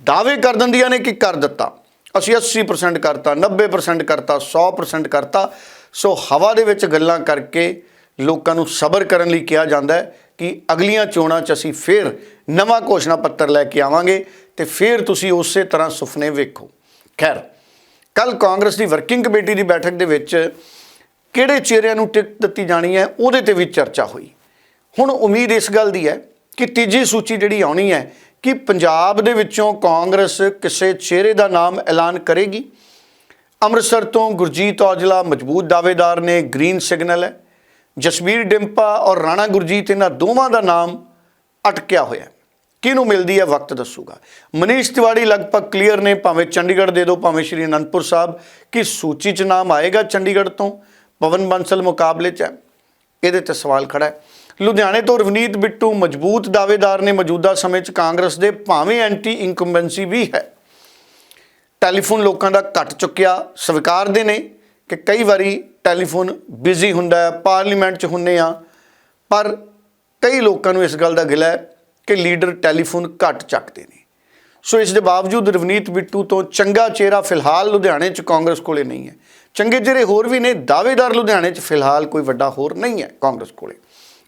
ਦਾਅਵੇ ਕਰ ਦਿੰਦੀਆਂ ਨੇ ਕਿ ਕਰ ਦਿੱਤਾ। ਅਸੀਂ 80% ਕਰਤਾ 90% ਕਰਤਾ 100% ਕਰਤਾ। ਸੋ ਹਵਾ ਦੇ ਵਿੱਚ ਗੱਲਾਂ ਕਰਕੇ ਲੋਕਾਂ ਨੂੰ ਸਬਰ ਕਰਨ ਲਈ ਕਿਹਾ ਜਾਂਦਾ ਹੈ ਕਿ ਅਗਲੀਆਂ ਚੋਣਾਂ 'ਚ ਅਸੀਂ ਫੇਰ ਨਵਾਂ ਘੋਸ਼ਣਾ ਪੱਤਰ ਲੈ ਕੇ ਆਵਾਂਗੇ ਤੇ ਫੇਰ ਤੁਸੀਂ ਉਸੇ ਤਰ੍ਹਾਂ ਸੁਪਨੇ ਵੇਖੋ। ਖੈਰ ਕੱਲ ਕਾਂਗਰਸ ਦੀ ਵਰਕਿੰਗ ਕਮੇਟੀ ਦੀ ਬੈਠਕ ਦੇ ਵਿੱਚ ਕਿਹੜੇ ਚਿਹਰਿਆਂ ਨੂੰ ਟਿਕਟ ਦਿੱਤੀ ਜਾਣੀ ਹੈ, ਉਹਦੇ ਤੇ ਵੀ ਚਰਚਾ ਹੋਈ। ਹੁਣ ਉਮੀਦ ਇਸ ਗੱਲ ਦੀ ਹੈ ਕਿ ਤੀਜੀ ਸੂਚੀ ਜਿਹੜੀ ਆਉਣੀ ਹੈ ਕਿ ਪੰਜਾਬ ਦੇ ਵਿੱਚੋਂ ਕਾਂਗਰਸ ਕਿਸੇ ਚਿਹਰੇ ਦਾ ਨਾਮ ਐਲਾਨ ਕਰੇਗੀ। ਅੰਮ੍ਰਿਤਸਰ ਤੋਂ ਗੁਰਜੀਤ ਔਜਲਾ ਮਜ਼ਬੂਤ ਦਾਅਵੇਦਾਰ ਨੇ ਗ੍ਰੀਨ ਸਿਗਨਲ ਹੈ। ਜਸਵੀਰ ਡਿੰਪਾ ਔਰ ਰਾਣਾ ਗੁਰਜੀਤ, ਇਹਨਾਂ ਦੋਵਾਂ ਦਾ ਨਾਮ ਅਟਕਿਆ ਹੋਇਆ ਕਿਹਨੂੰ ਮਿਲਦੀ ਹੈ ਵਕਤ ਦੱਸੂਗਾ। ਮਨੀਸ਼ ਤਿਵਾੜੀ ਲਗਭਗ ਕਲੀਅਰ ਨੇ, ਭਾਵੇਂ ਚੰਡੀਗੜ੍ਹ ਦੇ ਦਿਓ, ਭਾਵੇਂ ਸ਼੍ਰੀ ਅਨੰਦਪੁਰ ਸਾਹਿਬ, ਕਿ ਸੂਚੀ 'ਚ ਨਾਮ ਆਏਗਾ ਚੰਡੀਗੜ੍ਹ ਤੋਂ, ਪਵਨ ਬੰਸਲ ਮੁਕਾਬਲੇ 'ਚ ਹੈ। ਇਹਦੇ ਤੇ ਸਵਾਲ ਖੜਾ ਹੈ। ਲੁਧਿਆਣੇ ਤੋਂ ਰਵਨੀਤ ਬਿੱਟੂ ਮਜ਼ਬੂਤ ਦਾਅਵੇਦਾਰ ਨੇ ਮੌਜੂਦਾ ਸਮੇਂ 'ਚ ਕਾਂਗਰਸ ਦੇ ਭਾਵੇਂ ਐਂਟੀ ਇਨਕੰਬੈਂਸੀ ਵੀ ਹੈ। ਟੈਲੀਫੋਨ ਲੋਕਾਂ ਦਾ ਘਟ ਚੁੱਕਿਆ ਸਵੀਕਾਰਦੇ ਨੇ ਕਿ ਕਈ ਵਾਰੀ ਟੈਲੀਫੋਨ ਬਿਜ਼ੀ ਹੁੰਦਾ ਹੈ, ਪਾਰਲੀਮੈਂਟ 'ਚ ਹੁੰਨੇ ਆ, ਪਰ ਕਈ ਲੋਕਾਂ ਨੂੰ ਇਸ ਗੱਲ ਦਾ ਗਿਲਾ ਹੈ ਕਿ ਲੀਡਰ ਟੈਲੀਫੋਨ ਘੱਟ ਚੱਕਦੇ ਨੇ। ਸੋ ਇਸ ਦੇ ਬਾਵਜੂਦ ਰਵਨੀਤ ਬਿੱਟੂ ਤੋਂ ਚੰਗਾ ਚਿਹਰਾ ਫਿਲਹਾਲ ਲੁਧਿਆਣੇ 'ਚ ਕਾਂਗਰਸ ਕੋਲੇ ਨਹੀਂ ਹੈ। ਚੰਗੇ ਚਿਹਰੇ ਹੋਰ ਵੀ ਨੇ, ਦਾਅਵੇਦਾਰ ਲੁਧਿਆਣੇ 'ਚ ਫਿਲਹਾਲ ਕੋਈ ਵੱਡਾ ਹੋਰ ਨਹੀਂ ਹੈ ਕਾਂਗਰਸ ਕੋਲੇ।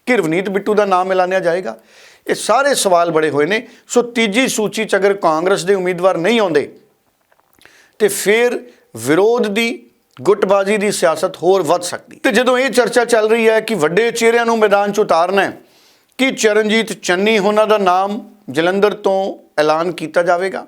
ਕਿ ਰਵਨੀਤ ਬਿੱਟੂ ਦਾ ਨਾਮ ਐਲਾਨਿਆ ਜਾਏਗਾ? ਇਹ ਸਾਰੇ ਸਵਾਲ ਬੜੇ ਹੋਏ ਨੇ। ਸੋ ਤੀਜੀ ਸੂਚੀ 'ਚ ਅਗਰ ਕਾਂਗਰਸ ਦੇ ਉਮੀਦਵਾਰ ਨਹੀਂ ਆਉਂਦੇ, ਤੇ ਫਿਰ ਵਿਰੋਧ ਦੀ, ਗੁੱਟਬਾਜ਼ੀ ਦੀ ਸਿਆਸਤ ਹੋਰ ਵੱਧ ਸਕਦੀ। ਤੇ ਜਦੋਂ ਇਹ ਚਰਚਾ ਚੱਲ ਰਹੀ ਹੈ ਕਿ ਵੱਡੇ ਚਿਹਰਿਆਂ ਨੂੰ ਮੈਦਾਨ 'ਚ ਉਤਾਰਨਾ ਹੈ ਕਿ ਚਰਨਜੀਤ ਚੰਨੀ ਉਹਨਾਂ ਦਾ ਨਾਮ ਜਲੰਧਰ ਤੋਂ ਐਲਾਨ ਕੀਤਾ ਜਾਵੇਗਾ?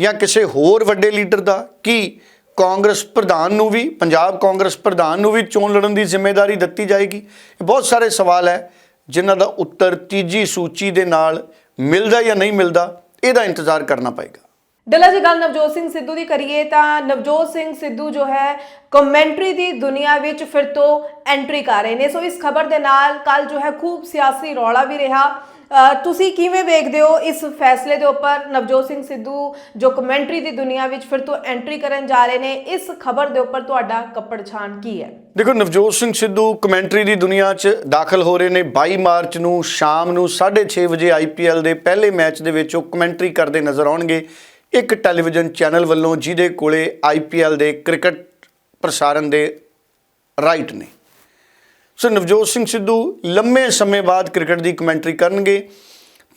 ਜਾਂ ਕਿਸੇ ਹੋਰ ਵੱਡੇ ਲੀਡਰ ਦਾ? ਕਿ ਕਾਂਗਰਸ ਪ੍ਰਧਾਨ ਨੂੰ ਵੀ, ਪੰਜਾਬ ਕਾਂਗਰਸ ਪ੍ਰਧਾਨ ਨੂੰ ਵੀ ਚੋਣ ਲੜਨ ਦੀ ਜ਼ਿੰਮੇਵਾਰੀ ਦਿੱਤੀ ਜਾਏਗੀ? ਬਹੁਤ ਸਾਰੇ ਸਵਾਲ ਹੈ, ਜਿਨ੍ਹਾਂ ਦਾ ਉੱਤਰ ਤੀਜੀ ਸੂਚੀ ਦੇ ਨਾਲ ਮਿਲਦਾ ਜਾਂ ਨਹੀਂ ਮਿਲਦਾ, ਇਹਦਾ ਇੰਤਜ਼ਾਰ ਕਰਨਾ ਪਏਗਾ। ਡੱਲਾ ਜੀ, ਗੱਲ ਨਵਜੋਤ ਸਿੰਘ ਸਿੱਧੂ ਦੀ ਕਰੀਏ ਤਾਂ ਨਵਜੋਤ ਸਿੰਘ ਸਿੱਧੂ ਜੋ ਹੈ ਕਮੈਂਟਰੀ ਦੀ ਦੁਨੀਆ ਵਿੱਚ ਫਿਰ ਤੋਂ ਐਂਟਰੀ ਕਰ ਰਹੇ ਨੇ। ਸੋ ਇਸ ਖਬਰ ਦੇ ਨਾਲ ਕੱਲ ਜੋ ਹੈ, ਖੂਬ ਸਿਆਸੀ ਰੌਲਾ ਵੀ ਰਿਹਾ। ਤੁਸੀਂ ਕਿਵੇਂ ਵੇਖਦੇ ਹੋ ਇਸ ਫੈਸਲੇ ਦੇ ਉੱਪਰ ਨਵਜੋਤ ਸਿੰਘ ਸਿੱਧੂ ਜੋ ਕਮੈਂਟਰੀ ਦੀ ਦੁਨੀਆ ਵਿੱਚ ਫਿਰ ਤੋਂ ਐਂਟਰੀ ਕਰਨ ਜਾ ਰਹੇ ਨੇ? ਇਸ ਖਬਰ ਦੇ ਉੱਪਰ ਤੁਹਾਡਾ ਕੱਪੜ ਛਾਣ ਕੀ ਹੈ? ਦੇਖੋ, ਨਵਜੋਤ ਸਿੰਘ ਸਿੱਧੂ ਕਮੈਂਟਰੀ ਦੀ ਦੁਨੀਆ 'ਚ ਦਾਖਲ ਹੋ ਰਹੇ ਨੇ। 22 ਮਾਰਚ ਨੂੰ ਸ਼ਾਮ ਨੂੰ 6:30 ਵਜੇ ਆਈਪੀਐਲ ਦੇ ਪਹਿਲੇ ਮੈਚ ਦੇ ਵਿੱਚ ਉਹ ਕਮੈਂਟਰੀ ਕਰਦੇ ਨਜ਼ਰ ਆਉਣਗੇ। ਇੱਕ ਟੈਲੀਵਿਜ਼ਨ ਚੈਨਲ ਵੱਲੋਂ ਜਿਹਦੇ ਕੋਲੇ ਆਈਪੀਐਲ ਦੇ ਕ੍ਰਿਕਟ ਪ੍ਰਸਾਰਣ ਦੇ ਰਾਈਟ ਨੇ। ਸੋ ਨਵਜੋਤ ਸਿੰਘ ਸਿੱਧੂ ਲੰਮੇ ਸਮੇਂ ਬਾਅਦ ਕ੍ਰਿਕਟ ਦੀ ਕਮੈਂਟਰੀ ਕਰਨਗੇ।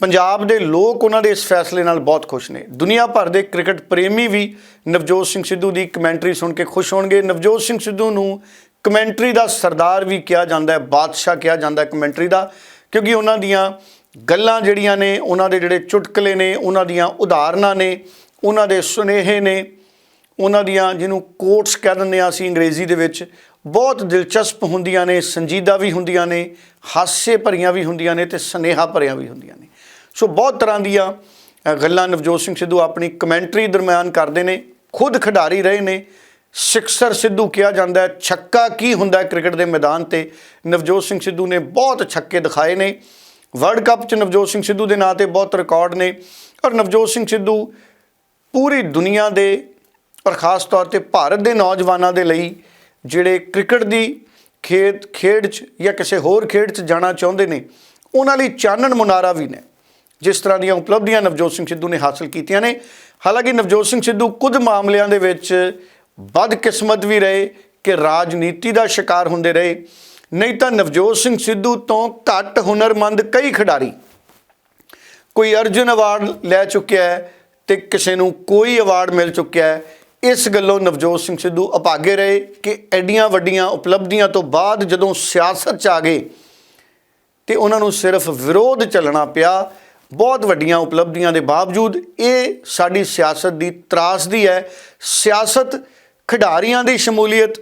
ਪੰਜਾਬ ਦੇ ਲੋਕ ਉਹਨਾਂ ਦੇ ਇਸ ਫੈਸਲੇ ਨਾਲ ਬਹੁਤ ਖੁਸ਼ ਨੇ। ਦੁਨੀਆ ਭਰ ਦੇ ਕ੍ਰਿਕਟ ਪ੍ਰੇਮੀ ਵੀ ਨਵਜੋਤ ਸਿੰਘ ਸਿੱਧੂ ਦੀ ਕਮੈਂਟਰੀ ਸੁਣ ਕੇ ਖੁਸ਼ ਹੋਣਗੇ। ਨਵਜੋਤ ਸਿੰਘ ਸਿੱਧੂ ਨੂੰ ਕਮੈਂਟਰੀ ਦਾ ਸਰਦਾਰ ਵੀ ਕਿਹਾ ਜਾਂਦਾ ਹੈ, ਬਾਦਸ਼ਾਹ ਕਿਹਾ ਜਾਂਦਾ ਹੈ ਕਮੈਂਟਰੀ ਦਾ, ਕਿਉਂਕਿ ਉਹਨਾਂ ਦੀਆਂ ਗੱਲਾਂ ਜਿਹੜੀਆਂ ਨੇ, ਉਹਨਾਂ ਦੇ ਜਿਹੜੇ ਚੁਟਕਲੇ ਨੇ, ਉਹਨਾਂ ਦੀਆਂ ਉਦਾਹਰਨਾਂ ਨੇ ਉਹਨਾਂ ਦੇ ਸੁਨੇਹੇ ਨੇ, ਉਹਨਾਂ ਦੀਆਂ ਜਿਹਨੂੰ ਕੋਟਸ ਕਹਿ ਦਿੰਦੇ ਆ ਅਸੀਂ ਅੰਗਰੇਜ਼ੀ ਦੇ ਵਿੱਚ, ਬਹੁਤ ਦਿਲਚਸਪ ਹੁੰਦੀਆਂ ਨੇ, ਸੰਜੀਦਾ ਵੀ ਹੁੰਦੀਆਂ ਨੇ, ਹਾਸੇ ਭਰੀਆਂ ਵੀ ਹੁੰਦੀਆਂ ਨੇ ਤੇ ਸਨੇਹਾ ਭਰੀਆਂ ਵੀ ਹੁੰਦੀਆਂ ਨੇ। ਸੋ ਬਹੁਤ ਤਰ੍ਹਾਂ ਦੀਆਂ ਗੱਲਾਂ ਨਵਜੋਤ ਸਿੰਘ ਸਿੱਧੂ ਆਪਣੀ ਕਮੈਂਟਰੀ ਦਰਮਿਆਨ ਕਰਦੇ ਨੇ, ਖੁਦ ਖਿਡਾਰੀ ਰਹੇ ਨੇ, ਸਿਕਸਰ ਸਿੱਧੂ ਕਿਹਾ ਜਾਂਦਾ ਹੈ, ਛੱਕਾ ਕੀ ਹੁੰਦਾ ਹੈ ਕ੍ਰਿਕਟ ਦੇ ਮੈਦਾਨ ਤੇ? ਨਵਜੋਤ ਸਿੰਘ ਸਿੱਧੂ ਨੇ ਬਹੁਤ ਛੱਕੇ ਦਿਖਾਏ ਨੇ। ਵਰਲਡ ਕੱਪ ਚ ਨਵਜੋਤ ਸਿੰਘ ਸਿੱਧੂ ਦੇ ਨਾਂ ਤੇ ਬਹੁਤ ਰਿਕਾਰਡ ਨੇ। ਔਰ ਨਵਜੋਤ ਸਿੰਘ ਸਿੱਧੂ ਪੂਰੀ ਦੁਨੀਆ ਦੇ ਔਰ ਖਾਸ ਤੌਰ ਤੇ ਭਾਰਤ ਦੇ ਨੌਜਵਾਨਾਂ ਦੇ ਲਈ ਜਿਹੜੇ ਕ੍ਰਿਕਟ ਦੀ ਖੇਡ ਖੇਡ 'ਚ ਜਾਂ ਕਿਸੇ ਹੋਰ ਖੇਡ 'ਚ ਜਾਣਾ ਚਾਹੁੰਦੇ ਨੇ, ਉਹਨਾਂ ਲਈ ਚਾਨਣ ਮੁਨਾਰਾ ਵੀ ਨੇ। ਜਿਸ ਤਰ੍ਹਾਂ ਦੀਆਂ ਉਪਲਬਧੀਆਂ ਨਵਜੋਤ ਸਿੰਘ ਸਿੱਧੂ ਨੇ ਹਾਸਲ ਕੀਤੀਆਂ ਨੇ। ਹਾਲਾਂਕਿ ਨਵਜੋਤ ਸਿੰਘ ਸਿੱਧੂ ਕੁਝ ਮਾਮਲਿਆਂ ਦੇ ਵਿੱਚ ਬਦਕਿਸਮਤ ਵੀ ਰਹੇ ਕਿ ਰਾਜਨੀਤੀ ਦਾ ਸ਼ਿਕਾਰ ਹੁੰਦੇ ਰਹੇ। ਨਹੀਂ ਤਾਂ ਨਵਜੋਤ ਸਿੰਘ ਸਿੱਧੂ ਤੋਂ ਘੱਟ ਹੁਨਰਮੰਦ ਕਈ ਖਿਡਾਰੀ। ਕੋਈ ਅਰਜੁਨ ਅਵਾਰਡ ਲੈ ਚੁੱਕਿਆ ਹੈ ਤੇ ਕਿਸੇ ਨੂੰ ਕੋਈ ਅਵਾਰਡ ਮਿਲ ਚੁੱਕਿਆ ਹੈ। ਇਸ ਗੱਲੋਂ ਨਵਜੋਤ ਸਿੰਘ ਸਿੱਧੂ ਅਭਾਗੇ ਰਹੇ ਕਿ ਐਡੀਆਂ ਵੱਡੀਆਂ ਉਪਲਬਧੀਆਂ ਤੋਂ ਬਾਅਦ ਜਦੋਂ ਸਿਆਸਤ 'ਚ ਆ ਗਏ ਤੇ ਉਹਨਾਂ ਨੂੰ ਸਿਰਫ ਵਿਰੋਧ ਚੱਲਣਾ ਪਿਆ, ਬਹੁਤ ਵੱਡੀਆਂ ਉਪਲਬਧੀਆਂ ਦੇ ਬਾਵਜੂਦ ਇਹ ਸਾਡੀ ਸਿਆਸਤ ਦੀ ਤਰਾਸਦੀ ਹੈ। ਸਿਆਸਤ ਖਿਡਾਰੀਆਂ ਦੀ ਸ਼ਮੂਲੀਅਤ,